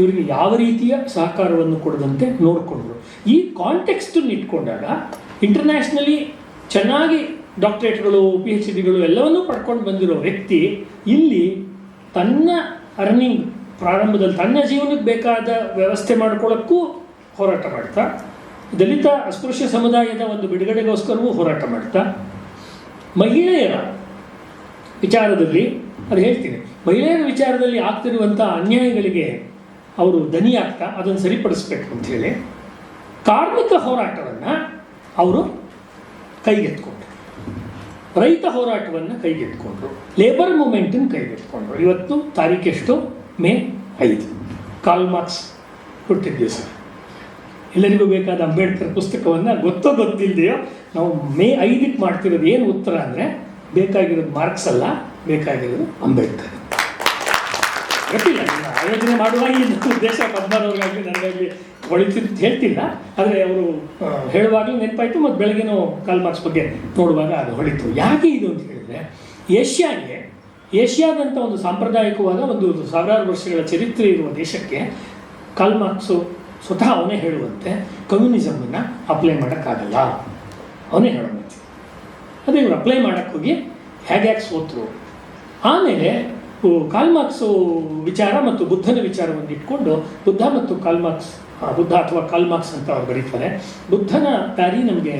ಇವರಿಗೆ ಯಾವ ರೀತಿಯ ಸಹಕಾರವನ್ನು ಕೊಡದಂತೆ ನೋಡಿಕೊಂಡ್ರು. ಈ ಕಾಂಟೆಕ್ಸ್ಟನ್ನು ಇಟ್ಕೊಂಡಾಗ ಇಂಟರ್ನ್ಯಾಷನಲಿ ಚೆನ್ನಾಗಿ ಡಾಕ್ಟರೇಟ್ಗಳು ಪಿ ಎಚ್ ಡಿಗಳು ಎಲ್ಲವನ್ನೂ ಪಡ್ಕೊಂಡು ಬಂದಿರೋ ವ್ಯಕ್ತಿ ಇಲ್ಲಿ ತನ್ನ ಅರ್ನಿಂಗ್ ಪ್ರಾರಂಭದಲ್ಲಿ ತನ್ನ ಜೀವನಕ್ಕೆ ಬೇಕಾದ ವ್ಯವಸ್ಥೆ ಮಾಡ್ಕೊಳ್ಳೋಕ್ಕೂ ಹೋರಾಟ ಮಾಡ್ತಾ, ದಲಿತ ಅಸ್ಪೃಶ್ಯ ಸಮುದಾಯದ ಒಂದು ಬಿಡುಗಡೆಗೋಸ್ಕರವೂ ಹೋರಾಟ ಮಾಡ್ತಾ, ಮಹಿಳೆಯರ ವಿಚಾರದಲ್ಲಿ ಅದು ಹೇಳ್ತೀನಿ. ಮಹಿಳೆಯರ ವಿಚಾರದಲ್ಲಿ ಆಗ್ತಿರುವಂಥ ಅನ್ಯಾಯಗಳಿಗೆ ಅವರು ದನಿಯಾಗ್ತಾ ಅದನ್ನು ಸರಿಪಡಿಸ್ಬೇಕು ಅಂತ ಹೇಳಿ ಕಾರ್ಮಿಕ ಹೋರಾಟವನ್ನು ಅವರು ಕೈಗೆತ್ಕೊಂಡ್ರು ರೈತ ಹೋರಾಟವನ್ನು ಕೈಗೆತ್ಕೊಂಡ್ರು ಲೇಬರ್ ಮೂಮೆಂಟನ್ನು ಕೈಗೆತ್ಕೊಂಡ್ರು ಇವತ್ತು ತಾರೀಕೆಷ್ಟು ಮೇ ಐದು. ಕಾಲ್ ಮಾರ್ಕ್ಸ್ ಕೊಟ್ಟಿದ್ದೀವಿ ಸರ್. ಎಲ್ಲರಿಗೂ ಬೇಕಾದ ಅಂಬೇಡ್ಕರ್ ಪುಸ್ತಕವನ್ನು ಗೊತ್ತೋ ಗೊತ್ತಿಲ್ಲದೆಯೋ ನಾವು ಮೇ ಐದಕ್ಕೆ ಮಾಡ್ತಿರೋದು ಏನು ಉತ್ತರ ಅಂದರೆ ಬೇಕಾಗಿರೋದು ಮಾರ್ಕ್ಸ್ ಅಲ್ಲ, ಬೇಕಾಗಿರೋದು ಅಂಬೇಡ್ಕರ್. ಗೊತ್ತಿಲ್ಲ ಆಲೋಚನೆ ಆಯೋಜನೆ ಮಾಡುವಾಗ ಈ ಉದ್ದೇಶ ಪದ್ಮನವ್ರಿಗಾಗಲಿ ನನಗಾಗಲಿ ಹೊಳಿತಿದ್ದು ಹೇಳ್ತಿಲ್ಲ. ಆದರೆ ಅವರು ಹೇಳುವಾಗಲೂ ನೆನಪಾಯಿತು ಮತ್ತು ಬೆಳಗ್ಗೆನೂ ಕಾಲ್ ಮಾರ್ಕ್ಸ್ ಬಗ್ಗೆ ನೋಡುವಾಗ ಅದು ಹೊಳಿತು. ಯಾಕೆ ಇದು ಅಂತ ಹೇಳಿದರೆ ಏಷ್ಯಾಗೆ ಏಷ್ಯಾದಂಥ ಒಂದು ಸಾಂಪ್ರದಾಯಿಕವಾದ ಒಂದು ಸಾವಿರಾರು ವರ್ಷಗಳ ಚರಿತ್ರೆ ಇರುವ ದೇಶಕ್ಕೆ ಕಾಲ್ ಮಾರ್ಕ್ಸು ಸ್ವತಃ ಅವನೇ ಹೇಳುವಂತೆ ಕಮ್ಯುನಿಸಮನ್ನು ಅಪ್ಲೈ ಮಾಡೋಕ್ಕಾಗಲ್ಲ. ಅವನೇ ಹೇಳೋದು ಅದೇ ಇವರು ಅಪ್ಲೈ ಮಾಡೋಕ್ಕೋಗಿ ಹೋಗಿ ಸೋತರು. ಆಮೇಲೆ ಉ, ಕಾಲ್ ಮಾರ್ಕ್ಸು ವಿಚಾರ ಮತ್ತು ಬುದ್ಧನ ವಿಚಾರವನ್ನು ಇಟ್ಕೊಂಡು ಬುದ್ಧ ಮತ್ತು ಕಾಲ್ಮಾರ್ಕ್ಸ್ ಬುದ್ಧ ಅಥವಾ ಕಾಲ್ಮಾರ್ಕ್ಸ್ ಅಂತ ಅವ್ರು ಬರೀತಾರೆ. ಬುದ್ಧನ ದಾರಿ ನಮಗೆ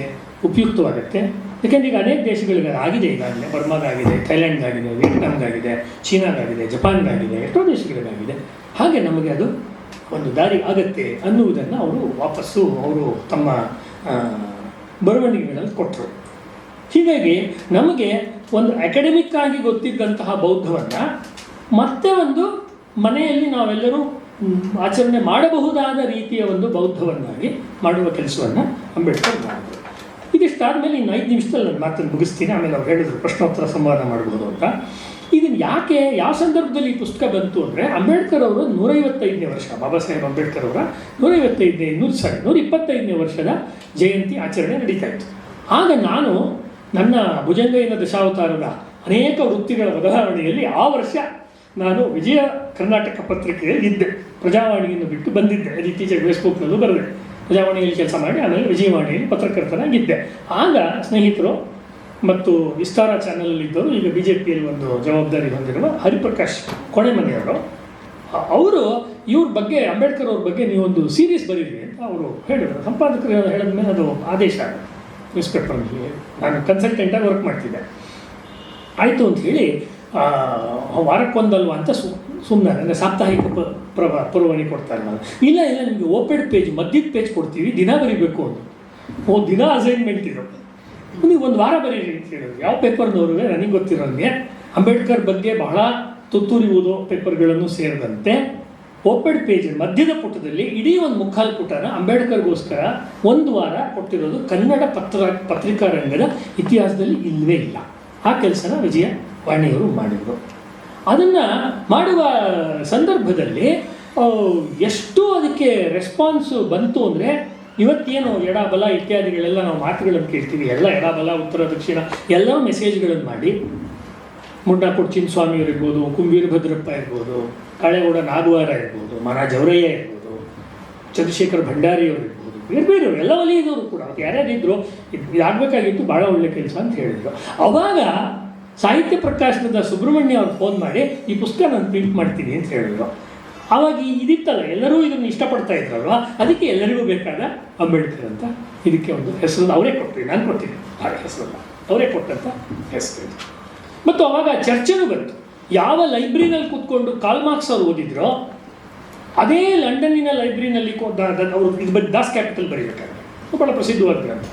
ಉಪಯುಕ್ತವಾಗುತ್ತೆ. ಯಾಕೆಂದ್ರೆ ಈಗ ಅನೇಕ ದೇಶಗಳಿಗೆ ಆಗಿದೆ ಈಗಾಗಲೇ. ಬರ್ಮಾಗಾಗಿದೆ ಥೈಲ್ಯಾಂಡ್ಗಾಗಿದೆ ವಿಯೆಟ್ನಾಮ್ಗಾಗಿದೆ ಚೀನಾಗಾಗಿದೆ ಜಪಾನ್ಗಾಗಿದೆ ಎಷ್ಟೋ ದೇಶಗಳಿಗಾಗಿದೆ. ಹಾಗೆ ನಮಗೆ ಅದು ಒಂದು ದಾರಿ ಆಗತ್ತೆ ಅನ್ನುವುದನ್ನು ಅವರು ವಾಪಸ್ಸು ಅವರು ತಮ್ಮ ಬರವಣಿಗೆಗಳಲ್ಲಿ ಕೊಟ್ಟರು. ಹೀಗಾಗಿ ನಮಗೆ ಒಂದು ಅಕಾಡೆಮಿಕ್ ಆಗಿ ಗೊತ್ತಿದ್ದಂತಹ ಬೌದ್ಧವನ್ನು ಮತ್ತೆ ಒಂದು ಮನೆಯಲ್ಲಿ ನಾವೆಲ್ಲರೂ ಆಚರಣೆ ಮಾಡಬಹುದಾದ ರೀತಿಯ ಒಂದು ಬೌದ್ಧವನ್ನಾಗಿ ಮಾಡುವ ಕೆಲಸವನ್ನು ಅಂಬೇಡ್ಕರ್ ಮಾಡಿದ್ರು. ಇದಿಷ್ಟಾದಮೇಲೆ ಇನ್ನು ಐದು ನಿಮಿಷದಲ್ಲಿ ನಾನು ಮಾತನ್ನು ಮುಗಿಸ್ತೀನಿ. ಆಮೇಲೆ ಅವ್ರು ಹೇಳಿದ್ರು, ಪ್ರಶ್ನೋತ್ತರ ಸಂವಾದ ಮಾಡಬಹುದು ಅಂತ. ಇದನ್ನು ಯಾಕೆ, ಯಾವ ಸಂದರ್ಭದಲ್ಲಿ ಈ ಪುಸ್ತಕ ಬಂತು ಅಂದರೆ ಅಂಬೇಡ್ಕರ್ ಅವರು ನೂರೈವತ್ತೈದನೇ ವರ್ಷ, ಬಾಬಾ ಸಾಹೇಬ್ ಅಂಬೇಡ್ಕರ್ ಅವರ ನೂರೈವತ್ತೈದನೇ, ನೂರು ಸಾರಿ ನೂರ ಇಪ್ಪತ್ತೈದನೇ ವರ್ಷದ ಜಯಂತಿ ಆಚರಣೆ ನಡೀತಾ ಇತ್ತು. ಆಗ ನಾನು ನನ್ನ ಭುಜಂಗಯ್ಯನ ದಶಾವತಾರದ ಅನೇಕ ವೃತ್ತಿಗಳ ಬದಲಾವಣೆಯಲ್ಲಿ ಆ ವರ್ಷ ನಾನು ವಿಜಯ ಕರ್ನಾಟಕ ಪತ್ರಿಕೆಯಲ್ಲಿ ಇದ್ದೆ. ಪ್ರಜಾವಾಣಿಯನ್ನು ಬಿಟ್ಟು ಬಂದಿದ್ದೆ. ಅದು ಇತ್ತೀಚೆಗೆ ಫೇಸ್ಬುಕ್ನಲ್ಲೂ ಬರಲಿ ಪ್ರಜಾವಾಣಿಯಲ್ಲಿ ಕೆಲಸ ಮಾಡಿ, ಆಮೇಲೆ ವಿಜಯವಾಣಿಯಲ್ಲಿ ಪತ್ರಕರ್ತನಾಗಿದ್ದೆ. ಆಗ ಸ್ನೇಹಿತರು ಮತ್ತು ವಿಸ್ತಾರ ಚಾನಲಲ್ಲಿದ್ದವರು, ಈಗ ಬಿ ಜೆ ಪಿಯಲ್ಲಿ ಒಂದು ಜವಾಬ್ದಾರಿ ಹೊಂದಿರುವ ಹರಿಪ್ರಕಾಶ್ ಕೊಣೆಮನೆಯವರು ಅವರು ಇವ್ರ ಬಗ್ಗೆ, ಅಂಬೇಡ್ಕರ್ ಅವ್ರ ಬಗ್ಗೆ ನೀವೊಂದು ಸೀರೀಸ್ ಬರೀರಿ ಅಂತ ಅವರು ಹೇಳಿದರು. ಸಂಪಾದಕರು ಹೇಳಿದ ಮೇಲೆ ಅದು ಆದೇಶ ನ್ಯೂಸ್ ಪೇಪರ್ನಲ್ಲಿ ನಾನು ಕನ್ಸಲ್ಟೆಂಟಾಗಿ ವರ್ಕ್ ಮಾಡ್ತಿದ್ದೆ. ಆಯಿತು ಅಂತ ಹೇಳಿ ವಾರಕ್ಕೊಂದಲ್ವಾ ಅಂತ ಸು ಸುಮ್ಮನೆ ಅಂದರೆ ಸಾಪ್ತಾಹಿಕ ಪ್ರಭ ಪುರವಣಿ ಕೊಡ್ತಾರೆ ನಾನು ಇಲ್ಲ ಇಲ್ಲ, ನಿಮಗೆ ಓಪೆಡ್ ಪೇಜ್ ಮಧ್ಯದ ಪೇಜ್ ಕೊಡ್ತೀವಿ, ದಿನ ಬರೀಬೇಕು ಅಂತ. ಓ, ದಿನ ಅಸೈನ್ಮೆಂಟ್ ಇದು. ನೀವು ಒಂದು ವಾರ ಬರೀರಿ ಅಂತ ಹೇಳಿದ್ರು ಯಾವ ಪೇಪರ್ನವರು ನನಗೆ ಗೊತ್ತಿರೋಂಗೆ ಅಂಬೇಡ್ಕರ್ ಬಗ್ಗೆ ಬಹಳ ತುತ್ತೂರಿ ಓದೋ ಪೇಪರ್ಗಳನ್ನು ಸೇರಿದಂತೆ ಓಪೆಡ್ ಪೇಜ್ ಮಧ್ಯದ ಪುಟದಲ್ಲಿ ಇಡೀ ಒಂದು ಮುಖಾಲು ಪುಟನ ಅಂಬೇಡ್ಕರ್ಗೋಸ್ಕರ ಒಂದು ವಾರ ಕೊಟ್ಟಿರೋದು ಕನ್ನಡ ಪತ್ರ ಪತ್ರಿಕಾ ರಂಗದ ಇತಿಹಾಸದಲ್ಲಿ ಇಲ್ಲವೇ ಇಲ್ಲ. ಆ ಕೆಲಸನ ವಿಜಯ ವಾಣಿಯವರು ಮಾಡಿದರು. ಅದನ್ನು ಮಾಡುವ ಸಂದರ್ಭದಲ್ಲಿ ಎಷ್ಟು ಅದಕ್ಕೆ ರೆಸ್ಪಾನ್ಸು ಬಂತು ಅಂದರೆ, ಇವತ್ತೇನು ಎಡ ಬಲ ಇತ್ಯಾದಿಗಳೆಲ್ಲ ನಾವು ಮಾತುಗಳನ್ನು ಕೇಳ್ತೀವಿ, ಎಲ್ಲ ಎಡ ಬಲ ಉತ್ತರ, ದಕ್ಷಿಣ ಎಲ್ಲ ಮೆಸೇಜ್ಗಳನ್ನು ಮಾಡಿ ಮುಂಡಾ ಕೊಡ್ಚಿನ ಸ್ವಾಮಿ ಇರ್ಬೋದು ಕುಂಬೀರ ಭದ್ರಪ್ಪ ಇರ್ಬೋದು ಕಾಳೇಗೌಡ ನಾಗವಾರ ಇರ್ಬೋದು, ಮಹಾರಾಜ್ ಅವರಯ್ಯ ಇರ್ಬೋದು, ಚಂದ್ರಶೇಖರ್ ಭಂಡಾರಿಯವರು ಇರ್ಬೋದು, ಬೇರೆ ಬೇರೆಯವರು ಎಲ್ಲ ವಲಯದವರು ಕೂಡ, ಅವ್ರು ಯಾರ್ಯಾರಿದ್ರು ಇದು ಇದಾಗಬೇಕಾಗಿತ್ತು ಭಾಳ ಒಳ್ಳೆ ಕೆಲಸ ಅಂತ ಹೇಳಿದರು. ಅವಾಗ ಸಾಹಿತ್ಯ ಪ್ರಕಾಶನದ ಸುಬ್ರಹ್ಮಣ್ಯ ಅವ್ರು ಫೋನ್ ಮಾಡಿ, ಈ ಪುಸ್ತಕ ನಾನು ಪ್ರಿಂಟ್ ಮಾಡ್ತೀನಿ ಅಂತ ಹೇಳಿದ್ರು. ಆವಾಗ ಇದಿತ್ತಲ್ಲ, ಎಲ್ಲರೂ ಇದನ್ನು ಇಷ್ಟಪಡ್ತಾ ಇದ್ರಲ್ವ? ಅದಕ್ಕೆ ಎಲ್ಲರಿಗೂ ಬೇಕಾದ ಅಂಬೇಡ್ಕರ್ ಅಂತ ಇದಕ್ಕೆ ಒಂದು ಹೆಸರು ಅವರೇ ಕೊಟ್ಟರು ನಾನು ಕೊಡ್ತೀನಿ ಆ ಹೆಸರಲ್ಲ ಅವರೇ ಕೊಟ್ಟಂತ ಹೆಸರು ಮತ್ತು ಅವಾಗ ಚರ್ಚೆನೂ ಬಂತು. ಯಾವ ಲೈಬ್ರರಿನಲ್ಲಿ ಕೂತ್ಕೊಂಡು ಕಾಲ್ ಮಾರ್ಕ್ಸ್ ಅವ್ರು ಓದಿದ್ರೋ, ಅದೇ ಲಂಡನ್ನಿನ ಲೈಬ್ರರಿನಲ್ಲಿ ಅವರು ಇದು ಬರೀ ದಾಸ್ ಕ್ಯಾಪಿಟಲ್ ಬರೀಬೇಕಾದ್ರೆ. ಬಹಳ ಪ್ರಸಿದ್ಧವಾದ ಗ್ರಂಥ.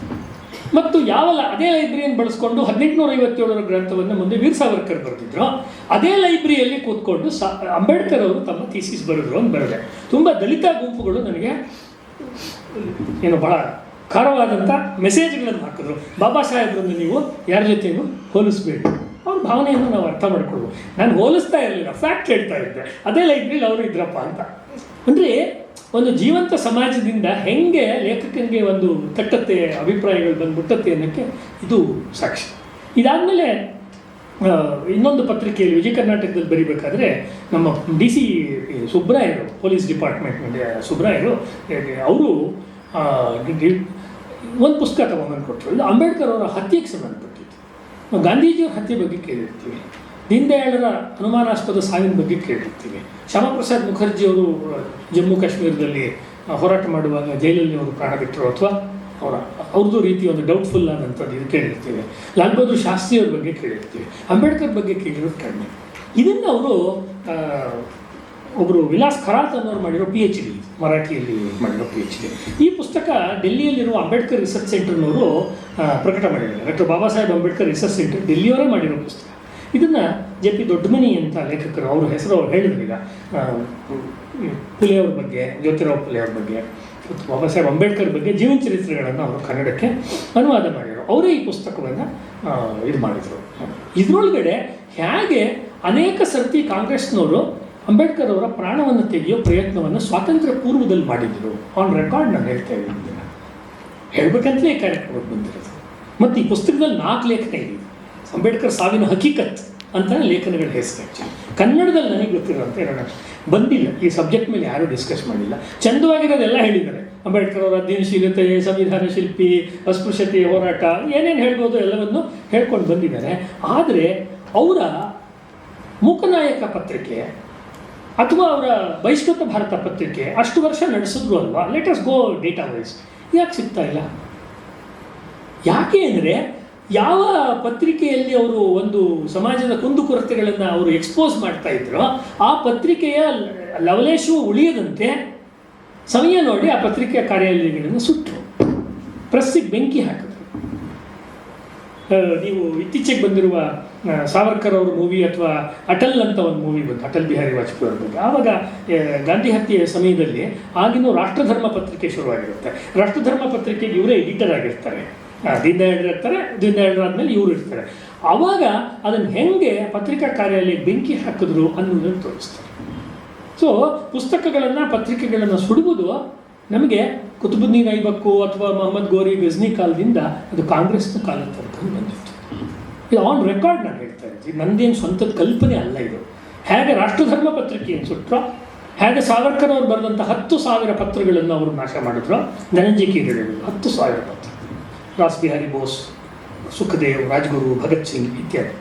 ಮತ್ತು ಯಾವ ಅದೇ ಲೈಬ್ರರಿಯನ್ನು ಬಳಸ್ಕೊಂಡು ಹದಿನೆಂಟುನೂರ ಐವತ್ತೇಳರ ಗ್ರಂಥವನ್ನು ಮುಂದೆ ವೀರ್ ಸಾವರ್ಕರ್ ಬರೆದಿದ್ರು, ಅದೇ ಲೈಬ್ರರಿಯಲ್ಲಿ ಕೂತ್ಕೊಂಡು ಸಾ ಅಂಬೇಡ್ಕರ್ ಅವರು ತಮ್ಮ ಥೀಸಿಸ್ ಬರೆದ್ರು ಅಂತ ಬರೆದೆ. ತುಂಬ ದಲಿತ ಗುಂಪುಗಳು ನನಗೆ ಏನು ಬಹಳ ಖಾರವಾದಂಥ ಮೆಸೇಜ್ಗಳನ್ನು ಹಾಕಿದ್ರು. ಬಾಬಾ ಸಾಹೇಬ್ರನ್ನು ನೀವು ಯಾರ ಜೊತೆಗೂ ಹೋಲಿಸ್ಬೇಡಿ. ಅವ್ರ ಭಾವನೆಯನ್ನು ನಾವು ಅರ್ಥ ಮಾಡ್ಕೊಳ್ಬೋದು ನಾನು ಹೋಲಿಸ್ತಾ ಇರಲಿಲ್ಲ ಫ್ಯಾಕ್ಟ್ ಹೇಳ್ತಾ ಇದ್ದೆ. ಅದೇ ಲೈಬ್ರಿಲಿ ಅವರು ಇದ್ರಪ್ಪ ಅಂತ. ಅಂದರೆ ಒಂದು ಜೀವಂತ ಸಮಾಜದಿಂದ ಹೆಂಗೆ ಲೇಖಕನಿಗೆ ಒಂದು ತಟ್ಟತ್ತೆ ಅಭಿಪ್ರಾಯಗಳು ಬಂದು ಅನ್ನೋಕ್ಕೆ ಇದು ಸಾಕ್ಷಿ. ಇದಾದಮೇಲೆ ಇನ್ನೊಂದು ಪತ್ರಿಕೆಯಲ್ಲಿ ವಿಜಯ ಕರ್ನಾಟಕದಲ್ಲಿ ಬರಿಬೇಕಾದ್ರೆ ನಮ್ಮ ಡಿ ಸಿ ಸುಬ್ರಾಯರು, ಪೊಲೀಸ್ ಡಿಪಾರ್ಟ್ಮೆಂಟ್ ಸುಬ್ರಾಯರು ಅವರು ಒಂದು ಪುಸ್ತಕ ತಗೊಂಡ್ಬಂದು ಕೊಟ್ಟರು ಅಂಬೇಡ್ಕರ್ ಅವರ ಹತ್ಯೆಗೆ ನಾವು ಗಾಂಧೀಜಿಯವರ ಹತ್ಯೆ ಬಗ್ಗೆ ಕೇಳಿರ್ತೀವಿ. ದೀನದಯಾಳರ ಅನುಮಾನಾಸ್ಪದ ಸಾವಿನ ಬಗ್ಗೆ ಕೇಳಿರ್ತೀವಿ. ಶ್ಯಾಮಪ್ರಸಾದ್ ಮುಖರ್ಜಿ ಅವರು, ಜಮ್ಮು ಕಾಶ್ಮೀರದಲ್ಲಿ ಹೋರಾಟ ಮಾಡುವಾಗ ಜೈಲಲ್ಲಿ ಅವರು ಪ್ರಾಣ ಬಿಟ್ಟರು ಅಥವಾ ಅವರ, ಅವ್ರದ್ದು ರೀತಿ ಒಂದು ಡೌಟ್ಫುಲ್ ಆದಂಥದ್ದು ಇದು ಕೇಳಿರ್ತೀವಿ. ಲಾಲ್ ಬಹದ್ದೂರ್ ಶಾಸ್ತ್ರಿಯವ್ರ ಬಗ್ಗೆ ಕೇಳಿರ್ತೀವಿ. ಅಂಬೇಡ್ಕರ್ ಬಗ್ಗೆ ಕೇಳಿರೋದು ಕಡಿಮೆ. ಇದನ್ನು ಅವರು ಒಬ್ಬರು ವಿಲಾಸ್ ಖರಾತ್ ಅನ್ನೋರು ಮಾಡಿರೋ ಪಿ ಎಚ್ ಡಿ ಮರಾಠಿಯಲ್ಲಿ ಮಾಡಿರೋ ಪಿ ಎಚ್ ಡಿ ಈ ಪುಸ್ತಕ ಡೆಲ್ಲಿಯಲ್ಲಿರುವ ಅಂಬೇಡ್ಕರ್ ರಿಸರ್ಚ್ ಸೆಂಟರ್ನವರು ಪ್ರಕಟ ಮಾಡಿದ್ದಾರೆ. Doctor Baba Saheb Ambedkar research centre ಡೆಲ್ಲಿಯವರೇ ಮಾಡಿರೋ ಪುಸ್ತಕ. ಇದನ್ನು ಜೆ ಪಿ ದೊಡ್ಡಮನಿ ಅಂತ ಲೇಖಕರು, ಅವ್ರ ಹೆಸರು ಅವ್ರು ಹೇಳಿದ್ರು ಈಗ. ಪುಲೆಯವ್ರ ಬಗ್ಗೆ, ಜ್ಯೋತಿರಾವ್ ಪುಲೆಯವ್ರ ಬಗ್ಗೆ ಬಾಬಾ ಸಾಹೇಬ್ ಅಂಬೇಡ್ಕರ್ ಬಗ್ಗೆ ಜೀವನ ಚರಿತ್ರೆಗಳನ್ನು ಅವರು ಕನ್ನಡಕ್ಕೆ ಅನುವಾದ ಮಾಡಿದರು. ಅವರೇ ಈ ಪುಸ್ತಕವನ್ನು ಇದು ಮಾಡಿದರು. ಇದರೊಳಗಡೆ ಹೇಗೆ ಅನೇಕ ಸರ್ತಿ ಕಾಂಗ್ರೆಸ್ನವರು ಅಂಬೇಡ್ಕರ್ ಅವರ ಪ್ರಾಣವನ್ನು ತೆಗೆಯೋ ಪ್ರಯತ್ನವನ್ನು ಸ್ವಾತಂತ್ರ್ಯ ಪೂರ್ವದಲ್ಲಿ ಮಾಡಿದ್ರು. ಆನ್ ರೆಕಾರ್ಡ್ ನಾನು ಹೇಳ್ತಾ ಇದ್ದೀನಿ ಹೇಳಬೇಕಂತಲೇ ಈ ಕಾರ್ಯಕ್ರಮಕ್ಕೆ ಬಂದಿರೋದು. ಮತ್ತು ಈ ಪುಸ್ತಕದಲ್ಲಿ ನಾಲ್ಕು ಲೇಖನ ಇದೆ ಅಂಬೇಡ್ಕರ್ ಸಾವಿನ ಹಕೀಕತ್ ಅಂತ ಲೇಖನಗಳ ಹೆಸರು ಕನ್ನಡದಲ್ಲಿ ನನಗೆ ಗೊತ್ತಿರೋ ಅಂತ ಹೇಳೋಣ. ಬಂದಿಲ್ಲ. ಈ ಸಬ್ಜೆಕ್ಟ್ ಮೇಲೆ ಯಾರೂ ಡಿಸ್ಕಸ್ ಮಾಡಿಲ್ಲ. ಚಂದವಾಗಿರೋದೆಲ್ಲ ಹೇಳಿದ್ದಾರೆ. ಅಂಬೇಡ್ಕರ್ ಅವರ ಅಧ್ಯಯನಶೀಲತೆ, ಸಂವಿಧಾನ ಶಿಲ್ಪಿ, ಅಸ್ಪೃಶ್ಯತೆ, ಹೋರಾಟ, ಏನೇನು ಹೇಳ್ಬೋದು ಎಲ್ಲವನ್ನು ಹೇಳ್ಕೊಂಡು ಬಂದಿದ್ದಾರೆ. ಆದರೆ ಅವರ ಮೂಕನಾಯಕ ಪತ್ರಿಕೆ ಅಥವಾ ಅವರ ಬಹಿಷ್ಕೃತ ಭಾರತ ಪತ್ರಿಕೆ ಅಷ್ಟು ವರ್ಷ ನಡೆಸಿದ್ರು ಅಲ್ವಾ? ಲೆಟಸ್ ಗೋ ಡೇಟಾ ವೈಸ್ ಯಾಕೆ ಸಿಗ್ತಾ ಇಲ್ಲ? ಯಾಕೆ ಅಂದರೆ ಯಾವ ಪತ್ರಿಕೆಯಲ್ಲಿ ಅವರು ಒಂದು ಸಮಾಜದ ಕುಂದುಕೊರತೆಗಳನ್ನು ಅವರು ಎಕ್ಸ್ಪೋಸ್ ಮಾಡ್ತಾ ಇದ್ರೋ, ಆ ಪತ್ರಿಕೆಯ ಲವಲೇಶು ಉಳಿಯದಂತೆ ಸಮಯ ನೋಡಿ ಆ ಪತ್ರಿಕೆಯ ಕಾರ್ಯಾಲಯಗಳನ್ನು ಸುಟ್ಟರು ಪ್ರೆಸ್ಸಿಗೆ ಬೆಂಕಿ ಹಾಕಿದ್ರು ನೀವು ಇತ್ತೀಚೆಗೆ ಬಂದಿರುವ ಸಾವರ್ಕರ್ ಅವ್ರ ಮೂವಿ ಅಥವಾ ಅಟಲ್ ಅಂತ ಒಂದು ಮೂವಿ ಬಂತು, ಅಟಲ್ ಬಿಹಾರಿ ವಾಜಪೇಯಿ ಅವ್ರ ಬಗ್ಗೆ. ಆವಾಗ ಗಾಂಧಿ ಹತ್ಯೆಯ ಸಮಯದಲ್ಲಿ ಆಗಿನೂ ರಾಷ್ಟ್ರಧರ್ಮ ಪತ್ರಿಕೆ ಶುರುವಾಗಿರುತ್ತೆ. ರಾಷ್ಟ್ರಧರ್ಮ ಪತ್ರಿಕೆಗೆ ಇವರೇ ಎಡಿಟರ್ ಆಗಿರ್ತಾರೆ. ದೀನದಯಾಳ್ ದೀನದಯಾಳರು ದೀನದಯಾಳ್ ಆದಮೇಲೆ ಇವರು ಇರ್ತಾರೆ. ಆವಾಗ ಅದನ್ನು ಹೆಂಗೆ ಪತ್ರಿಕಾ ಕಾರ್ಯಾಲಯ ಬೆಂಕಿ ಹಾಕಿದ್ರು ಅನ್ನೋದನ್ನು ತೋರಿಸ್ತಾರೆ. ಸೊ ಪುಸ್ತಕಗಳನ್ನು, ಪತ್ರಿಕೆಗಳನ್ನು ಸುಡುವುದು ನಮಗೆ ಕುತುಬುದ್ದೀನ್ ಐಬಕ್ಕು ಅಥವಾ ಮೊಹಮ್ಮದ್ ಗೋರಿ ಗಜ್ನಿ ಕಾಲದಿಂದ ಅದು ಕಾಂಗ್ರೆಸ್ನ ಕಾಲ ತನಕ ಬಂದಿತ್ತು. ಇದು ಆನ್ ರೆಕಾರ್ಡ್ ನಾನು ಹೇಳ್ತಾ ಇದ್ದೀನಿ ನಂದೇನು ಸ್ವಂತದ ಕಲ್ಪನೆ ಅಲ್ಲ ಇದು. ಹೇಗೆ ರಾಷ್ಟ್ರಧರ್ಮ ಪತ್ರಿಕೆಯನ್ನು ಸುಟ್ಟರೋ ಹೇಗೆ ಸಾವರ್ಕರ್ ಅವರು ಬರೆದಂಥ ಹತ್ತು ಸಾವಿರ ಪತ್ರಗಳನ್ನು ಅವರು ನಾಶ ಮಾಡಿದ್ರು, ಧನಂಜಯ ಕೀರಳಿಗಳು ಹತ್ತು ಸಾವಿರ ಪತ್ರ. ರಾಸ್ ಬಿಹಾರಿ ಬೋಸ್, ಸುಖದೇವ್, ರಾಜ್ಗುರು, ಭಗತ್ ಸಿಂಗ್ ಇತ್ಯಾದಿ.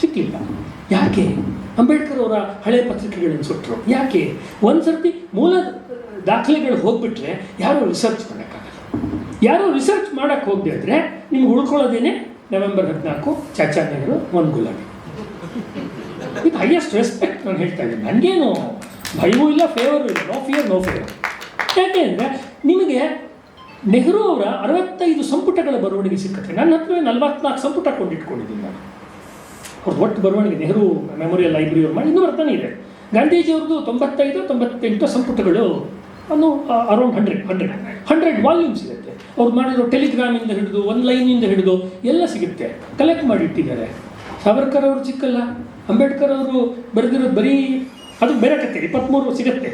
ಸಿಕ್ಕಿಲ್ಲ. ಯಾಕೆ? ಅಂಬೇಡ್ಕರ್ ಅವರ ಹಳೆ ಪತ್ರಿಕೆಗಳನ್ನು ಸುಟ್ಟರು ಯಾಕೆ? ಒಂದು ಸರ್ತಿ ಮೂಲ ದಾಖಲೆಗಳು ಹೋಗ್ಬಿಟ್ರೆ ಯಾರೂ ರಿಸರ್ಚ್ ಮಾಡೋಕ್ಕಾಗಲ್ಲ. ಯಾರೂ ರಿಸರ್ಚ್ ಮಾಡೋಕ್ಕೆ ಹೋಗದೆ ಇದ್ದರೆ ನಿಮ್ಗೆ ಉಳ್ಕೊಳ್ಳೋದೇನೆ ನವೆಂಬರ್ ಹದಿನಾಲ್ಕು ಚಾಚಾ ನೆಹರು ಒಂದು ಗುಲಾಬಿ ಇದು ಹೈಯೆಸ್ಟ್ ರೆಸ್ಪೆಕ್ಟ್ ನಾನು ಹೇಳ್ತಾ ಇದ್ದೀನಿ. ನನಗೇನು ಭಯವೂ ಇಲ್ಲ ಫೇವರು ಇಲ್ಲ. ನೋ ಫಿಯರ್ ನೋ ಫೇವರ್ ಯಾಕೆ ಅಂದರೆ ನಿಮಗೆ ನೆಹರು ಅವರ ಅರವತ್ತೈದು ಸಂಪುಟಗಳ ಬರವಣಿಗೆ ಸಿಕ್ಕತ್ತೆ. ನನ್ನ ಹತ್ರ ನಲವತ್ನಾಲ್ಕು ಸಂಪುಟ ಕೊಂಡಿಟ್ಕೊಂಡಿದ್ದೀನಿ ನಾನು. ಅವ್ರದ್ದು ಒಟ್ಟು ಬರವಣಿಗೆ ನೆಹರು ಮೆಮೊರಿಯಲ್ ಲೈಬ್ರರಿ ಅವ್ರು ಮಾಡಿ ಇನ್ನೂ ಬರ್ತಾನೆ ಇದೆ. ಗಾಂಧೀಜಿಯವ್ರದ್ದು ತೊಂಬತ್ತೈದು, ತೊಂಬತ್ತೆಂಟು ಸಂಪುಟಗಳು ಅನ್ನು around hundred hundred hundred volume ಸಿಗುತ್ತೆ ಅವ್ರು ಮಾಡಿರೋ ಟೆಲಿಗ್ರಾಮಿಂದ ಹಿಡಿದು, ಒಂದು ಲೈನಿಂದ ಹಿಡಿದು, ಎಲ್ಲ ಸಿಗುತ್ತೆ. ಕಲೆಕ್ಟ್ ಮಾಡಿ ಇಟ್ಟಿದ್ದಾರೆ ಸಾವರ್ಕರ್ ಅವರು ಚಿಕ್ಕಲ್ಲ. ಅಂಬೇಡ್ಕರ್ ಅವರು ಬರೆದಿರೋದು ಬರೀ, ಅದು ಬೇರೆ ಕತೆ ಇಪ್ಪತ್ತ್ಮೂರು ಸಿಗುತ್ತೆ.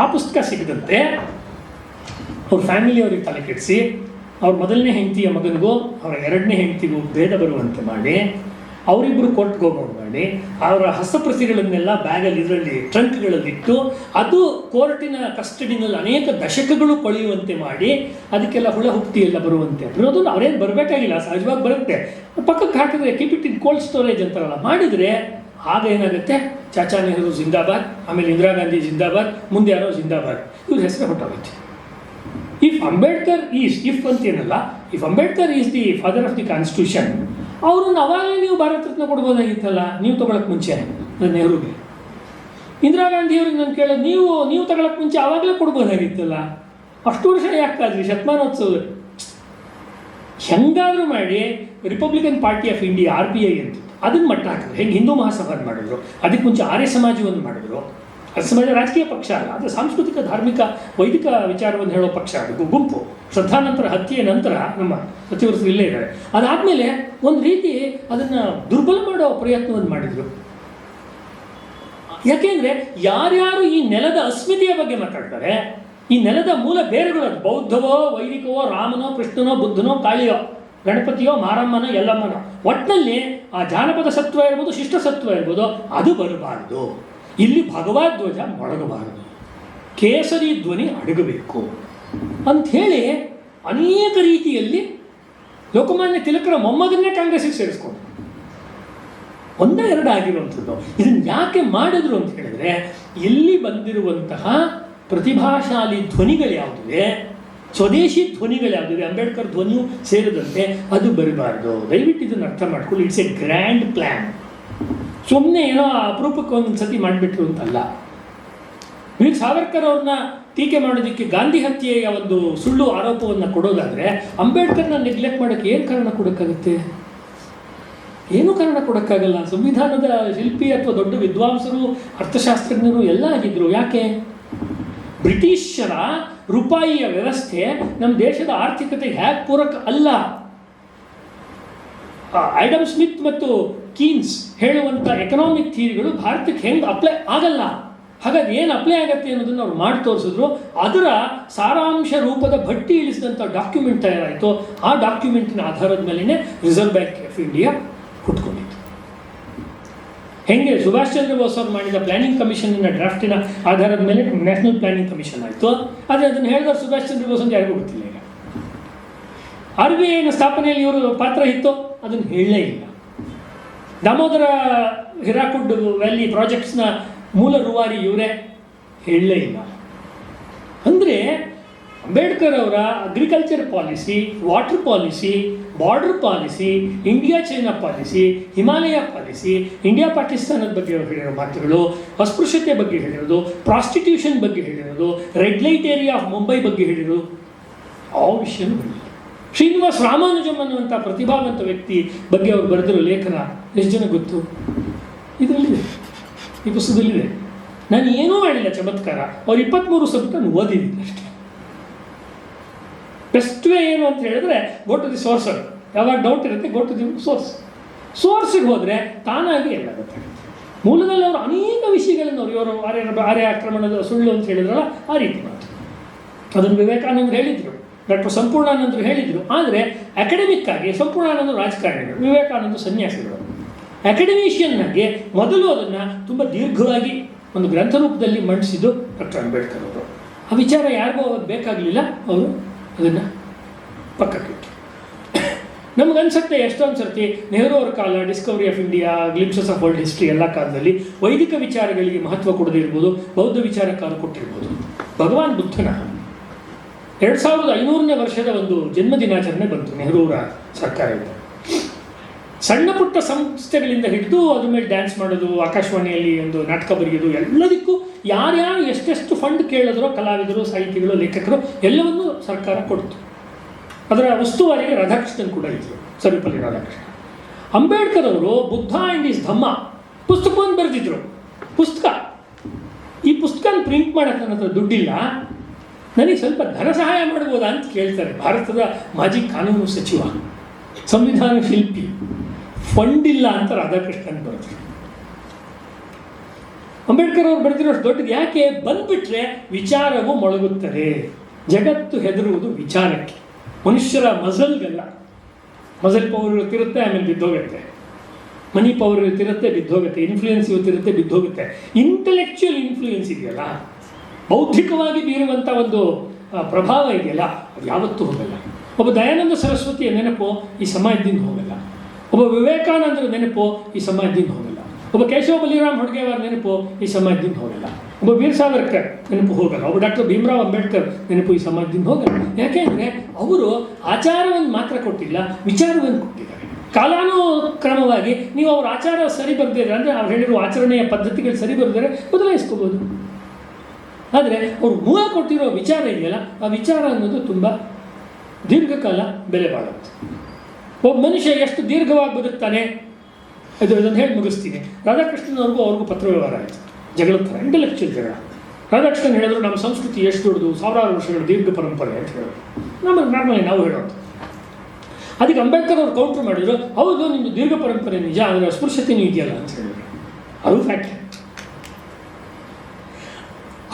ಆ ಪುಸ್ತಕ ಸಿಗದಂತೆ ಅವ್ರ ಫ್ಯಾಮಿಲಿಯವ್ರಿಗೆ ತಲೆ ಕೆಡಿಸಿ, ಅವ್ರ ಮೊದಲನೇ ಹೆಂಡತಿಯ ಮಗನಿಗೂ, ಅವರ ಎರಡನೇ ಹೆಂಡತಿಗೂ ಭೇದ ಬರುವಂತೆ ಮಾಡಿ ಅವರಿಬ್ಬರು ಕೋರ್ಟ್ಗೆ ಹೋಗೋದು ಮಾಡಿ, ಅವರ ಹಸ್ತಪ್ರತಿಗಳನ್ನೆಲ್ಲ ಬ್ಯಾಗಲ್ಲಿ, ಇದರಲ್ಲಿ ಟ್ರಂಕ್ಗಳಲ್ಲಿಟ್ಟು, ಅದು ಕೋರ್ಟಿನ ಕಸ್ಟಡಿನಲ್ಲಿ ಅನೇಕ ದಶಕಗಳು ಕೊಳೆಯುವಂತೆ ಮಾಡಿ, ಅದಕ್ಕೆಲ್ಲ ಹುಳ ಹುಕ್ತಿ ಎಲ್ಲ ಬರುವಂತೆ. ಬರೋದು ಅವರೇನು ಬರಬೇಕಾಗಿಲ್ಲ, ಸಹಜವಾಗಿ ಬರುತ್ತೆ. ಪಕ್ಕಕ್ಕೆ ಹಾಕಿದ್ರೆ keep it in cold storage ಅಂತಾರಲ್ಲ, ಮಾಡಿದರೆ ಆಗ ಏನಾಗುತ್ತೆ? ಚಾಚಾ ನೆಹರು ಜಿಂದಾಬಾದ್, ಆಮೇಲೆ ಇಂದಿರಾ ಗಾಂಧಿ ಜಿಂದಾಬಾದ್, ಮುಂದೆ ಯಾರೋ ಜಿಂದಾಬಾದ್. ಇವ್ರ ಹೆಸರು ಹೊಟ್ಟೋಗುತ್ತೆ. If Ambedkar is if ಅಂತೇನಲ್ಲ if Ambedkar is the father of the constitution ಅವ್ರನ್ನ ಅವಾಗಲೇ ನೀವು ಭಾರತ ರತ್ನ ಕೊಡ್ಬೋದಾಗಿತ್ತಲ್ಲ, ನೀವು ತಗೊಳಕ್ ಮುಂಚೆ ನೆಹರುಗೆ. ಇಂದಿರಾ ಗಾಂಧಿ ಅವ್ರಿಗೆ ನಾನು ಕೇಳೋದು, ನೀವು ನೀವು ತಗೊಳಕ್ ಮುಂಚೆ ಆವಾಗಲೇ ಕೊಡ್ಬೋದಾಗಿತ್ತಲ್ಲ? ಅಷ್ಟು ವರ್ಷ ಯಾಕಾದ್ರಿ ಶತಮಾನೋತ್ಸವ? ಹೆಂಗಾದರೂ ಮಾಡಿ Republican party of India R B I ಅಂತ, ಅದನ್ನು ಮಟ್ಟ ಹಾಕಿದ್ರು. ಹೆಂಗೆ ಹಿಂದೂ ಮಹಾಸಭಾನ ಮಾಡಿದ್ರು, ಅದಕ್ಕೆ ಮುಂಚೆ ಆರ್ಯ ಸಮಾಜವನ್ನು ಮಾಡಿದ್ರು. ಸಮಾಜ ರಾಜಕೀಯ ಪಕ್ಷ ಅಲ್ಲ, ಅದು ಸಾಂಸ್ಕೃತಿಕ, ಧಾರ್ಮಿಕ, ವೈದಿಕ ವಿಚಾರವನ್ನು ಹೇಳೋ ಪಕ್ಷ ಅದು. ಗುಂಪು. ಶ್ರದ್ಧಾನಂತರ ಹತ್ಯೆಯ ನಂತರ ನಮ್ಮ ಸಚಿವರು ಇಲ್ಲೇ ಇದ್ದಾರೆ. ಅದಾದಮೇಲೆ ಒಂದು ರೀತಿ ಅದನ್ನು ದುರ್ಬಲ ಮಾಡೋ ಪ್ರಯತ್ನವನ್ನು ಮಾಡಿದರು. ಯಾಕೆಂದರೆ ಯಾರ್ಯಾರು ಈ ನೆಲದ ಅಸ್ಮಿತೆಯ ಬಗ್ಗೆ ಮಾತಾಡ್ತಾರೆ, ಈ ನೆಲದ ಮೂಲ ಬೇರುಗಳು ಬೌದ್ಧವೋ, ವೈದಿಕವೋ, ರಾಮನೋ, ಕೃಷ್ಣನೋ, ಬುದ್ಧನೋ, ಕಾಳಿಯೋ, ಗಣಪತಿಯೋ, ಮಾರಮ್ಮನೋ ಎಲ್ಲಮ್ಮನೋ ಒಟ್ಟಿನಲ್ಲಿ ಆ ಜಾನಪದ ಸತ್ವ ಇರ್ಬೋದು, ಶಿಷ್ಟ ಸತ್ವ ಇರ್ಬೋದು, ಅದು ಬರಬಾರದು. ಇಲ್ಲಿ ಭಗವದ್ವಜ ಮೊಳಗಬಾರದು. ಕೇಸರಿ ಧ್ವನಿ ಅಡಗಬೇಕು ಅಂಥೇಳಿ ಅನೇಕ ರೀತಿಯಲ್ಲಿ ಲೋಕಮಾನ್ಯ ತಿಲಕರ ಮೊಮ್ಮಗನ್ನೇ ಕಾಂಗ್ರೆಸ್ಸಿಗೆ ಸೇರಿಸ್ಕೊಂಡು ಒಂದೇ ಎರಡು ಆಗಿರುವಂಥದ್ದು ಇದನ್ನು ಯಾಕೆ ಮಾಡಿದ್ರು ಅಂತ ಹೇಳಿದ್ರೆ, ಇಲ್ಲಿ ಬಂದಿರುವಂತಹ ಪ್ರತಿಭಾಶಾಲಿ ಧ್ವನಿಗಳು ಯಾವುದಿವೆ ಸ್ವದೇಶಿ ಧ್ವನಿಗಳು ಯಾವುದಿವೆ ಅಂಬೇಡ್ಕರ್ ಧ್ವನಿಯು ಸೇರಿದಂತೆ ಅದು ಬರಬಾರ್ದು. ದಯವಿಟ್ಟು ಇದನ್ನು ಅರ್ಥ ಮಾಡ್ಕೊಳ್ಳಿ. ಇಟ್ಸ್ ಎ ಗ್ರ್ಯಾಂಡ್ ಪ್ಲ್ಯಾನ್ ಸುಮ್ಮನೆ ಏನೋ ಅಪರೂಪಕ್ಕೆ ಒಂದೊಂದು ಸತಿ ಮಾಡಿಬಿಟ್ರು ಅಂತಲ್ಲ. ವೀರ್ ಸಾವರ್ಕರ್ ಅವ್ರನ್ನ ಟೀಕೆ ಮಾಡೋದಕ್ಕೆ ಗಾಂಧಿ ಹತ್ಯೆಯ ಒಂದು ಸುಳ್ಳು ಆರೋಪವನ್ನು ಕೊಡೋದಾದರೆ ಅಂಬೇಡ್ಕರ್ನ ನೆಗ್ಲೆಕ್ಟ್ ಮಾಡೋಕ್ಕೆ ಏನು ಕಾರಣ ಕೊಡೋಕ್ಕಾಗುತ್ತೆ? ಏನೂ ಕಾರಣ ಕೊಡೋಕ್ಕಾಗಲ್ಲ. ಸಂವಿಧಾನದ ಶಿಲ್ಪಿ ಅಥವಾ ದೊಡ್ಡ ವಿದ್ವಾಂಸರು, ಅರ್ಥಶಾಸ್ತ್ರಜ್ಞರು ಎಲ್ಲ ಆಗಿದ್ರು. ಯಾಕೆ? ಬ್ರಿಟಿಷರ ರೂಪಾಯಿಯ ವ್ಯವಸ್ಥೆ ನಮ್ಮ ದೇಶದ ಆರ್ಥಿಕತೆಗೆ ಹ್ಯಾಕ್ ಪೂರಕ ಅಲ್ಲ. ಐಡಮ್ ಸ್ಮಿತ್ ಮತ್ತು ಕೀನ್ಸ್ ಹೇಳುವಂಥ ಎಕನಾಮಿಕ್ ಥಿಯರಿಗಳು ಭಾರತಕ್ಕೆ ಹೆಂಗೆ ಅಪ್ಲೈ ಆಗಲ್ಲ. ಹಾಗಾಗಿ ಏನು ಅಪ್ಲೈ ಆಗತ್ತೆ ಅನ್ನೋದನ್ನು ಅವ್ರು ಮಾಡಿ ತೋರಿಸಿದ್ರು. ಅದರ ಸಾರಾಂಶ ರೂಪದ ಭಟ್ಟಿ ಇಳಿಸಿದಂಥ ಡಾಕ್ಯುಮೆಂಟ್ ತಯಾರಾಯಿತು. ಆ ಡಾಕ್ಯುಮೆಂಟಿನ ಆಧಾರದ ಮೇಲೇ ರಿಸರ್ವ್ ಬ್ಯಾಂಕ್ ಆಫ್ ಇಂಡಿಯಾ ಹುಟ್ಕೊಂಡಿತ್ತು. ಹೆಂಗೆ ಸುಭಾಷ್ ಚಂದ್ರ ಬೋಸ್ ಅವರು ಮಾಡಿದ ಪ್ಲಾನಿಂಗ್ ಕಮಿಷನ್ನ ಡ್ರಾಫ್ಟಿನ ಆಧಾರದ ಮೇಲೆ ನ್ಯಾಷನಲ್ ಪ್ಲಾನಿಂಗ್ ಕಮಿಷನ್ ಆಯಿತು. ಆದರೆ ಅದನ್ನು ಹೇಳಿದ ಸುಭಾಷ್ ಚಂದ್ರ ಬೋಸ್ ಅಂತ ಯಾರಿಗೂ ಗೊತ್ತಿಲ್ಲ ಈಗ. ಆರ್ ಬಿ ಐನ ಸ್ಥಾಪನೆಯಲ್ಲಿ ಇವರು ಪಾತ್ರ ಇತ್ತು. ಅದನ್ನು ಹೇಳಲೇ ಇಲ್ಲ. ದಾಮೋದರ ಹಿರಾಕುಡ್ ವ್ಯಾಲಿ ಪ್ರಾಜೆಕ್ಟ್ಸ್ನ ಮೂಲ ರೂವಾರಿ ಇವರೇ? ಹೇಳಲೇ ಇಲ್ಲ. ಅಂದರೆ ಅಂಬೇಡ್ಕರ್ ಅವರ agriculture policy water policy border policy India China policy Himalaya policy India ಪಾಕಿಸ್ತಾನದ ಬಗ್ಗೆ ಅವ್ರು ಹೇಳಿರೋ ಮಾತುಗಳು, ಅಸ್ಪೃಶ್ಯತೆ ಬಗ್ಗೆ ಹೇಳಿರೋದು ಪ್ರಾಸ್ಟಿಟ್ಯೂಷನ್ ಬಗ್ಗೆ ಹೇಳಿರೋದು red light area of Mumbai ಬಗ್ಗೆ ಹೇಳಿರೋದು, ಆ ವಿಷಯನೂ ಶ್ರೀನಿವಾಸ್ ರಾಮಾನುಜಂ ಅನ್ನುವಂಥ ಪ್ರತಿಭಾವಂತ ವ್ಯಕ್ತಿ ಬಗ್ಗೆ ಅವರು ಬರೆದಿರೋ ಲೇಖನ ಎಷ್ಟು ಜನ ಗೊತ್ತು? ಇದರಲ್ಲಿದೆ. ಈ ಪುಸ್ತಕದಲ್ಲಿದೆ. ನಾನು ಏನೂ ಮಾಡಿಲ್ಲ ಚಮತ್ಕಾರ. ಅವ್ರು ಇಪ್ಪತ್ತ್ಮೂರು ಸಬ್ಜೆಕ್ಟ್ ನಾನು ಓದಿದ್ದೀನಿ ಅಷ್ಟೇ. ಬೆಸ್ಟ್ ವೇ ಏನು ಅಂತ ಹೇಳಿದ್ರೆ ಗೋ ಟು ದಿ ಸೋರ್ಸ್ ಸೋರ್ಸರ್ ಯಾವಾಗ ಡೌಟ್ ಇರುತ್ತೆ ಗೋ ಟು ದಿ ಸೋರ್ಸ್ ಸೋರ್ಸಿಗೆ ಹೋದರೆ ತಾನಾಗಿ ಎಲ್ಲ ಗೊತ್ತಾಗುತ್ತೆ. ಮೂಲದಲ್ಲಿ ಅವರು ಅನೇಕ ವಿಷಯಗಳನ್ನು ಅವರು ಇವರು ಆರ್ಯ ಆರ್ಯ ಆಕ್ರಮಣದ ಸುಳ್ಳು ಅಂತ ಹೇಳಿದ್ರಲ್ಲ, ಆ ರೀತಿ ಮಾತು ಅದನ್ನು ವಿವೇಕಾನಂದರು ಹೇಳಿದರು. ಡಾಕ್ಟರ್ ಸಂಪೂರ್ಣಾನಂದರು ಹೇಳಿದರು. ಆದರೆ ಅಕಾಡೆಮಿಕ್ಕಾಗಿ ಸಂಪೂರ್ಣಾನಂದರು ರಾಜಕಾರಣಿಗಳು ವಿವೇಕಾನಂದ ಸನ್ಯಾಸಿಗಳು. ಅಕಾಡೆಮಿಷಿಯನ್ನಾಗಿ ಮೊದಲು ಅದನ್ನು ತುಂಬ ದೀರ್ಘವಾಗಿ ಒಂದು ಗ್ರಂಥ ರೂಪದಲ್ಲಿ ಮಂಡಿಸಿದ್ದು ಡಾಕ್ಟರ್ ಅಂಬೇಡ್ಕರ್ ಅವರು. ಆ ವಿಚಾರ ಯಾರಿಗೂ ಅವ್ರಿಗೆ ಬೇಕಾಗಲಿಲ್ಲ. ಅವರು ಅದನ್ನು ಪಕ್ಕಕ್ಕಿಟ್ಟು ನಮಗನ್ಸುತ್ತೆ ಎಷ್ಟೊಂದು ಸರ್ತಿ ನೆಹರು ಅವರ ಕಾಲ discovery of India glimpses of world history ಎಲ್ಲ ಕಾಲದಲ್ಲಿ ವೈದಿಕ ವಿಚಾರಗಳಿಗೆ ಮಹತ್ವ ಕೊಡದೇ ಇರ್ಬೋದು, ಬೌದ್ಧ ವಿಚಾರಕ್ಕಾದ್ರು ಕೊಟ್ಟಿರ್ಬೋದು. ಭಗವಾನ್ ಬುದ್ಧನ ಎರಡು ಸಾವಿರದ ಐನೂರನೇ ವರ್ಷದ ಒಂದು ಜನ್ಮ ದಿನಾಚರಣೆ ಬಂತು, ನೆಹರೂರ ಸರ್ಕಾರದಿಂದ. ಸಣ್ಣ ಪುಟ್ಟ ಸಂಸ್ಥೆಗಳಿಂದ ಹಿಡಿದು ಅದ್ರ ಮೇಲೆ ಡ್ಯಾನ್ಸ್ ಮಾಡೋದು, ಆಕಾಶವಾಣಿಯಲ್ಲಿ ಒಂದು ನಾಟಕ ಬರೆಯೋದು, ಎಲ್ಲದಕ್ಕೂ ಯಾರ್ಯಾರು ಎಷ್ಟೆಷ್ಟು ಫಂಡ್ ಕೇಳಿದ್ರೋ, ಕಲಾವಿದರು, ಸಾಹಿತಿಗಳು, ಲೇಖಕರು, ಎಲ್ಲವನ್ನೂ ಸರ್ಕಾರ ಕೊಡ್ತು. ಅದರ ಉಸ್ತುವಾರಿಗೆ ರಾಧಾಕೃಷ್ಣನ್ ಕೂಡ ಇದ್ರು ಸರ್ವಪಲ್ಲಿ ರಾಧಾಕೃಷ್ಣ. ಅಂಬೇಡ್ಕರ್ ಅವರು ಬುದ್ಧ ಆ್ಯಂಡ್ ಈಸ್ ಧಮ್ಮ ಪುಸ್ತಕವನ್ನು ಬರೆದಿದ್ರು. ಪುಸ್ತಕ. ಈ ಪುಸ್ತಕನ ಪ್ರಿಂಟ್ ಮಾಡೋಕ್ಕೆ ನನ್ನ ದುಡ್ಡಿಲ್ಲ. ನನಗೆ ಸ್ವಲ್ಪ ಧನ ಸಹಾಯ ಮಾಡ್ಬೋದಾ ಅಂತ ಕೇಳ್ತಾರೆ. ಭಾರತದ ಮಾಜಿ ಕಾನೂನು ಸಚಿವ, ಸಂವಿಧಾನ ಶಿಲ್ಪಿ ಫಂಡ್ ಇಲ್ಲ ಅಂತ ರಾಧಾಕೃಷ್ಣನ್ ಬರ್ತಾರೆ ಅಂಬೇಡ್ಕರ್ ಅವರು ಬರೆದಿರೋಷ್ಟು ದೊಡ್ಡದು ಯಾಕೆ? ಬಂದ್ಬಿಟ್ರೆ ವಿಚಾರವು ಮೊಳಗುತ್ತದೆ. ಜಗತ್ತು ಹೆದರುವುದು ವಿಚಾರಕ್ಕೆ. ಮನುಷ್ಯರ ಮಸಲ್ಗಲ್ಲ ಮಜಲ್ ಪವರ್ ಇವತ್ತಿರುತ್ತೆ ಆಮೇಲೆ ಬಿದ್ದೋಗುತ್ತೆ. ಮನಿ ಪವರ್ ಇವತ್ತಿರುತ್ತೆ ಬಿದ್ದೋಗುತ್ತೆ. ಇನ್ಫ್ಲೂಯೆನ್ಸ್ ಇರುತ್ತಿರುತ್ತೆ, ಬಿದ್ದೋಗುತ್ತೆ. ಇಂಟೆಲೆಕ್ಚುಯಲ್ ಇನ್ಫ್ಲೂಯೆನ್ಸ್ ಇದೆಯಲ್ಲ? ಬೌದ್ಧಿಕವಾಗಿ ಬೀರುವಂಥ ಒಂದು ಪ್ರಭಾವ ಇದೆಯಲ್ಲ, ಅದು ಯಾವತ್ತೂ ಹೋಗಲ್ಲ. ಒಬ್ಬ ದಯಾನಂದ ಸರಸ್ವತಿಯ ನೆನಪು ಈ ಸಮಾಜದಿಂದ ಹೋಗಲ್ಲ. ಒಬ್ಬ ವಿವೇಕಾನಂದರ ನೆನಪು ಈ ಸಮಾಜದಿಂದ ಹೋಗಲ್ಲ. ಒಬ್ಬ ಕೇಶವ ಬಲಿರಾಮ್ ಹೊಡ್ಗೇವಾರ ನೆನಪು ಈ ಸಮಾಜದಿಂದ ಹೋಗಲ್ಲ. ಒಬ್ಬ ವೀರ್ ಸಾವರ್ಕರ್ ನೆನಪು ಹೋಗಲ್ಲ. ಒಬ್ಬ ಡಾಕ್ಟರ್ ಭೀಮರಾವ್ ಅಂಬೇಡ್ಕರ್ ನೆನಪು ಈ ಸಮಾಜದಿಂದ ಹೋಗಲ್ಲ. ಯಾಕೆಂದರೆ ಅವರು ಆಚಾರವನ್ನು ಮಾತ್ರ ಕೊಟ್ಟಿಲ್ಲ, ವಿಚಾರವನ್ನು ಕೊಟ್ಟಿದ್ದಾರೆ. ಕಾಲಾನುಕ್ರಮವಾಗಿ ನೀವು ಅವ್ರ ಆಚಾರ ಸರಿ ಬರ್ದಿದ್ರೆ ಅಂದರೆ ಅವ್ರು ಹೇಳಿರುವ ಆಚರಣೆಯ ಪದ್ಧತಿಗಳು ಸರಿ ಬರೆದರೆ ಬದಲಾಯಿಸ್ಕೋಬೋದು. ಆದರೆ ಅವರು ಮೂಲ ಕೊಟ್ಟಿರೋ ವಿಚಾರ ಇದೆಯಲ್ಲ, ಆ ವಿಚಾರ ಅನ್ನೋದು ತುಂಬ ದೀರ್ಘಕಾಲ ಬೆಲೆ ಬಾಳುತ್ತೆ. ಒಬ್ಬ ಮನುಷ್ಯ ಎಷ್ಟು ದೀರ್ಘವಾಗಿ ಬದುಕ್ತಾನೆ ಅದು ಅದನ್ನು ಹೇಳಿ ಮುಗಿಸ್ತೀನಿ. ರಾಧಾಕೃಷ್ಣನವ್ರಿಗೂ ಅವ್ರಿಗೂ ಪತ್ರ ವ್ಯವಹಾರ ಆಯಿತು. ಜಗಳದ ಥರ ಇಂಟೆಲೆಕ್ಚುಯಲ್ ಜಗಳ. ರಾಧಾಕೃಷ್ಣನ್ ಹೇಳಿದ್ರು, ನಮ್ಮ ಸಂಸ್ಕೃತಿ ಎಷ್ಟು ದೊಡ್ಡದು, ಸಾವಿರಾರು ವರ್ಷಗಳ ದೀರ್ಘ ಪರಂಪರೆ ಅಂತ ಹೇಳಿದ್ರು. ನಮ್ಮ ನಾರ್ಮಲಿ ನಾವು ಹೇಳೋದು. ಅದಕ್ಕೆ ಅಂಬೇಡ್ಕರ್ ಅವರು ಕೌಂಟ್ರ್ ಮಾಡಿದ್ರು, ಹೌದು ನಿಮ್ಮದು ದೀರ್ಘ ಪರಂಪರೆ ನಿಜ, ಆದರೆ ಅಸ್ಪೃಶ್ಯತೆಯೂ ಇದೆಯಲ್ಲ ಅಂತ ಹೇಳಿದ್ರು. ಅದು ಫ್ಯಾಕ್ಟ್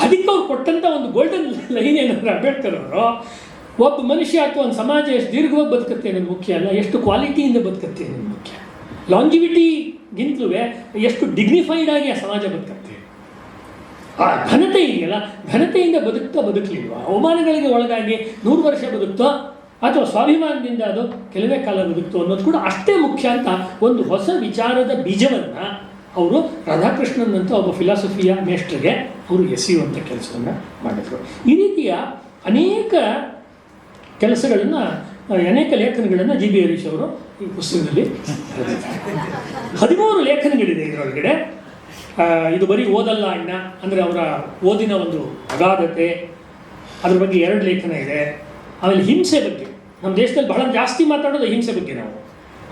ಅದಕ್ಕೆ ಅವ್ರು ಕೊಟ್ಟಂಥ ಒಂದು ಗೋಲ್ಡನ್ ಲೈನ್ ಏನಂದ್ರೆ ಅಂಬೇಡ್ಕರ್ ಅವರು, ಒಬ್ಬ ಮನುಷ್ಯ ಅಥವಾ ಒಂದು ಸಮಾಜ ಎಷ್ಟು ದೀರ್ಘವಾಗಿ ಬದುಕುತ್ತೆ ಅನ್ನೋದು ಮುಖ್ಯ ಅಲ್ಲ, ಎಷ್ಟು ಕ್ವಾಲಿಟಿಯಿಂದ ಬದುಕುತ್ತೆ ಅನ್ನೋದು ಮುಖ್ಯ. ಲಾಂಜಿವಿಟಿಗಿಂತಲೂ ಎಷ್ಟು ಡಿಗ್ನಿಫೈಡ್ ಆಗಿ ಆ ಸಮಾಜ ಬದುಕತ್ತೆ. ಆ ಘನತೆ ಇದೆಯಲ್ಲ, ಘನತೆಯಿಂದ ಬದುಕ್ತಾ ಬದುಕಲಿಲ್ವ? ಅವಮಾನಗಳಿಗೆ ಒಳಗಾಗಿ ನೂರು ವರ್ಷ ಬದುಕ್ತೋ ಅಥವಾ ಸ್ವಾಭಿಮಾನದಿಂದ ಅದು ಕೆಲವೇ ಕಾಲ ಬದುಕ್ತು ಅನ್ನೋದು ಕೂಡ ಅಷ್ಟೇ ಮುಖ್ಯ ಅಂತ ಒಂದು ಹೊಸ ವಿಚಾರದ ಬೀಜವನ್ನು ಅವರು ರಾಧಾಕೃಷ್ಣನ್ ಅಂತ ಒಬ್ಬ ಫಿಲಾಸಫಿಯ ಮೇಷ್ಟ್ರಿಗೆ ಅವರು ಎಸೆಯುವಂಥ ಕೆಲಸವನ್ನು ಮಾಡಿದರು. ಈ ರೀತಿಯ ಅನೇಕ ಕೆಲಸಗಳನ್ನು, ಅನೇಕ ಲೇಖನಗಳನ್ನು ಜಿ ಬಿ ಹರೀಶ್ ಅವರು ಈ ಪುಸ್ತಕದಲ್ಲಿ ಹದಿಮೂರು ಲೇಖನಗಳಿದೆ ಇದರೊಳಗಡೆ. ಇದು ಬರೀ ಓದಲ್ಲ ಅಣ್ಣ ಅಂದರೆ ಅವರ ಓದಿನ ಒಂದು ಅಗಾಧತೆ. ಅದ್ರ ಬಗ್ಗೆ ಎರಡು ಲೇಖನ ಇದೆ. ಆಮೇಲೆ ಹಿಂಸೆ ಬಗ್ಗೆ. ನಮ್ಮ ದೇಶದಲ್ಲಿ ಬಹಳ ಜಾಸ್ತಿ ಮಾತಾಡೋದು ಹಿಂಸೆ ಬಗ್ಗೆ ನಾವು.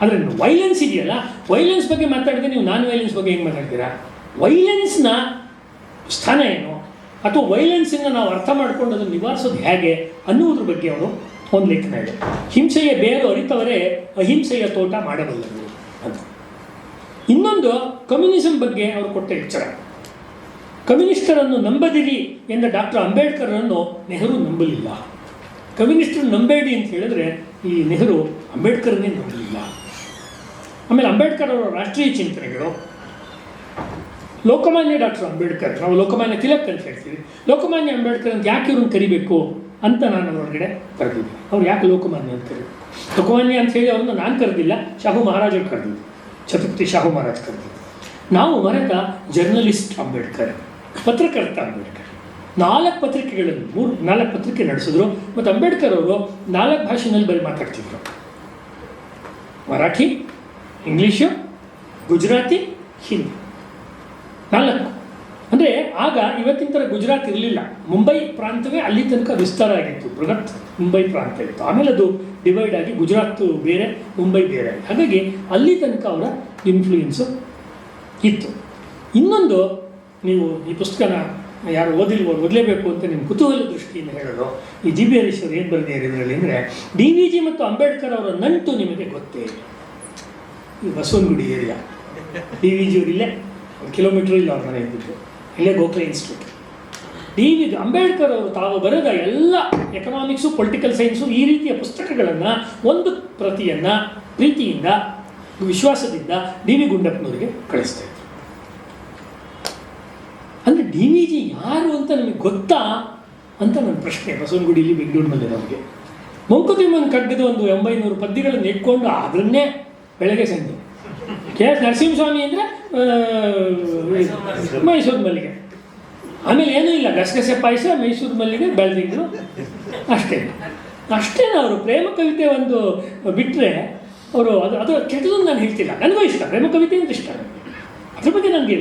ಆದರೆ ವೈಲೆನ್ಸ್ ಇದೆಯಲ್ಲ ವೈಲೆನ್ಸ್ ಬಗ್ಗೆ ಮಾತಾಡಿದ್ರೆ ನೀವು ನಾನ್ ವೈಲೆನ್ಸ್ ಬಗ್ಗೆ ಹೆಂಗೆ ಮಾತಾಡ್ತೀರಾ? ವೈಲೆನ್ಸ್ನ ಸ್ಥಾನ ಏನು? ಅಥವಾ ವೈಲೆನ್ಸನ್ನು ನಾವು ಅರ್ಥ ಮಾಡಿಕೊಂಡು ಅದನ್ನು ನಿವಾರಿಸೋದು ಹೇಗೆ ಅನ್ನುವುದ್ರ ಬಗ್ಗೆ ಅವರು ಒಂದು ಲೇಖನ ಇದೆ. ಹಿಂಸೆಯ ಬೇರು ಅರಿತವರೇ ಅಹಿಂಸೆಯ ತೋಟ ಮಾಡಬಲ್ಲರು ಅಂತ. ಇನ್ನೊಂದು ಕಮ್ಯುನಿಸಂ ಬಗ್ಗೆ ಅವರು ಕೊಟ್ಟ ಎಚ್ಚರ. ಕಮ್ಯುನಿಸ್ಟರನ್ನು ನಂಬದಿರಿ ಎಂದ ಡಾಕ್ಟರ್ ಅಂಬೇಡ್ಕರನ್ನು ನೆಹರು ನಂಬಲಿಲ್ಲ. ಕಮ್ಯುನಿಸ್ಟರ್ ನಂಬೇಡಿ ಅಂತ ಹೇಳಿದ್ರೆ ಈ ನೆಹರು ಅಂಬೇಡ್ಕರ್ನೇ ನಂಬಲಿಲ್ಲ. ಆಮೇಲೆ ಅಂಬೇಡ್ಕರ್ ಅವರ ರಾಷ್ಟ್ರೀಯ ಚಿಂತನೆಗಳು. ಲೋಕಮಾನ್ಯ ಡಾಕ್ಟರ್ ಅಂಬೇಡ್ಕರ್, ನಾವು ಲೋಕಮಾನ್ಯ ತಿಲಕ್ ಅಂತ ಹೇಳ್ತೀವಿ. ಲೋಕಮಾನ್ಯ ಅಂಬೇಡ್ಕರ್ ಅಂತ ಯಾಕೆ ಇವ್ರನ್ನ ಕರಿಬೇಕು ಅಂತ ನಾನು ಅವರೊಳಗಡೆ ಕರೆದಿದ್ದೆ. ಅವ್ರು ಯಾಕೆ ಲೋಕಮಾನ್ಯ ಅಂತ ಕರೆದು ಲೋಕಮಾನ್ಯ ಅಂತ ಹೇಳಿ ಅವ್ರನ್ನ ನಾನು ಕರೆದಿಲ್ಲ, ಶಾಹು ಮಹಾರಾಜರು ಕರೆದಿದ್ದು. ಛತ್ರಪತಿ ಶಾಹು ಮಹಾರಾಜ್ ಕರೆದಿದ್ದು. ನಾವು ಮರೆತ ಜರ್ನಲಿಸ್ಟ್ ಅಂಬೇಡ್ಕರ್, ಪತ್ರಕರ್ತ ಅಂಬೇಡ್ಕರ್. ನಾಲ್ಕು ಪತ್ರಿಕೆಗಳನ್ನು, ಮೂರು, ನಾಲ್ಕು ಪತ್ರಿಕೆ ನಡೆಸಿದ್ರು, ಮತ್ತು ಅಂಬೇಡ್ಕರ್ ಅವರು ನಾಲ್ಕು ಭಾಷೆನಲ್ಲಿ ಬರೀ ಮಾತಾಡ್ತಿದ್ರು. ಮರಾಠಿ ಇಂಗ್ಲೀಷು, ಗುಜರಾತಿ, ಹಿಂದಿ. ನಾಲ್ಕು. ಅಂದರೆ ಆಗ ಇವತ್ತಿನ ಥರ ಗುಜರಾತ್ ಇರಲಿಲ್ಲ. ಮುಂಬೈ ಪ್ರಾಂತವೇ ಅಲ್ಲಿ ತನಕ ವಿಸ್ತಾರ ಆಗಿತ್ತು. ಬೃಹತ್ ಮುಂಬೈ ಪ್ರಾಂತ ಇತ್ತು. ಆಮೇಲೆ ಅದು ಡಿವೈಡ್ ಆಗಿ ಗುಜರಾತ್ ಬೇರೆ, ಮುಂಬೈ ಬೇರೆ. ಹಾಗಾಗಿ ಅಲ್ಲಿ ತನಕ ಅವರ ಇನ್ಫ್ಲೂಯೆನ್ಸು ಇತ್ತು. ಇನ್ನೊಂದು ನೀವು ಈ ಪುಸ್ತಕನ ಯಾರು ಓದಿಲ್ವೋ ಓದಲೇಬೇಕು ಅಂತ ನಿಮ್ಮ ಕುತೂಹಲ ದೃಷ್ಟಿಯಿಂದ ಹೇಳೋದು, ಈ ಜಿ ಬಿ ಹರೀಶ್ ಅವರು ಏನು ಬರೆದಿದ್ದಾರೆ ಇದರಲ್ಲಿ ಅಂದರೆ, ಡಿ ವಿ ಜಿ ಮತ್ತು ಅಂಬೇಡ್ಕರ್ ಅವರ ನಂಟು ನಿಮಗೆ ಗೊತ್ತೇ ಈ Basavanagudi area D V G ಇಲ್ಲೇ ಒಂದು ಕಿಲೋಮೀಟ್ರ್ ಇಲ್ಲ ಅವ್ರ ಮನೆ ಇದ್ದಿದ್ದು. ಇಲ್ಲೇ Gokhale institute D V Ambedkar ಅವರು ತಾವು ಬರೆದ ಎಲ್ಲ ಎಕನಾಮಿಕ್ಸು ಪೊಲಿಟಿಕಲ್ ಸೈನ್ಸು ಈ ರೀತಿಯ ಪುಸ್ತಕಗಳನ್ನು ಒಂದು ಪ್ರತಿಯನ್ನು ಪ್ರೀತಿಯಿಂದ, ವಿಶ್ವಾಸದಿಂದ ಡಿ ವಿ ಗುಂಡಪ್ಪನವರಿಗೆ ಕಳಿಸ್ತಾ ಇದ್ರು. ಅಂದರೆ ಡಿ ವಿ ಜಿ ಯಾರು ಅಂತ ನಮಗೆ ಗೊತ್ತಾ ಅಂತ ನನ್ನ ಪ್ರಶ್ನೆ ಬಸವನಗುಡಿಯಲ್ಲಿ ಬೆಂಗಳೂರಿನಲ್ಲಿ ನಮಗೆ. ಮಂಕುತಿಮ್ಮನ ಕಗ್ಗದ ಒಂದು ಎಂಬೈನೂರು ಪದ್ಯಗಳನ್ನು ಇಟ್ಕೊಂಡು ಅದನ್ನೇ ಬೆಳಗ್ಗೆ ಸಂಜೆ. ಕೆ ಎಸ್ ನರಸಿಂಹಸ್ವಾಮಿ ಅಂದರೆ ಮೈಸೂರು ಮಲ್ಲಿಗೆ. ಆಮೇಲೆ ಏನೂ ಇಲ್ಲ, ಗಸಗಸೆ ಪಾಯಸ, ಮೈಸೂರು ಮಲ್ಲಿಗೆ ಬೆಳೆದಿದ್ರು ಅಷ್ಟೇ. ಅಷ್ಟೇನ ಅವರು, ಪ್ರೇಮ ಕವಿತೆ ಒಂದು ಬಿಟ್ಟರೆ ಅವರು ಅದು ಅದು ಕೆಟ್ಟದನ್ನು ನಾನು ಹೇಳ್ತಿಲ್ಲ. ನನಗೂ ಇಷ್ಟ, ಪ್ರೇಮ ಕವಿತೆ ಅಂತ ಇಷ್ಟ. ಅದ್ರ ಬಗ್ಗೆ ನನಗೆ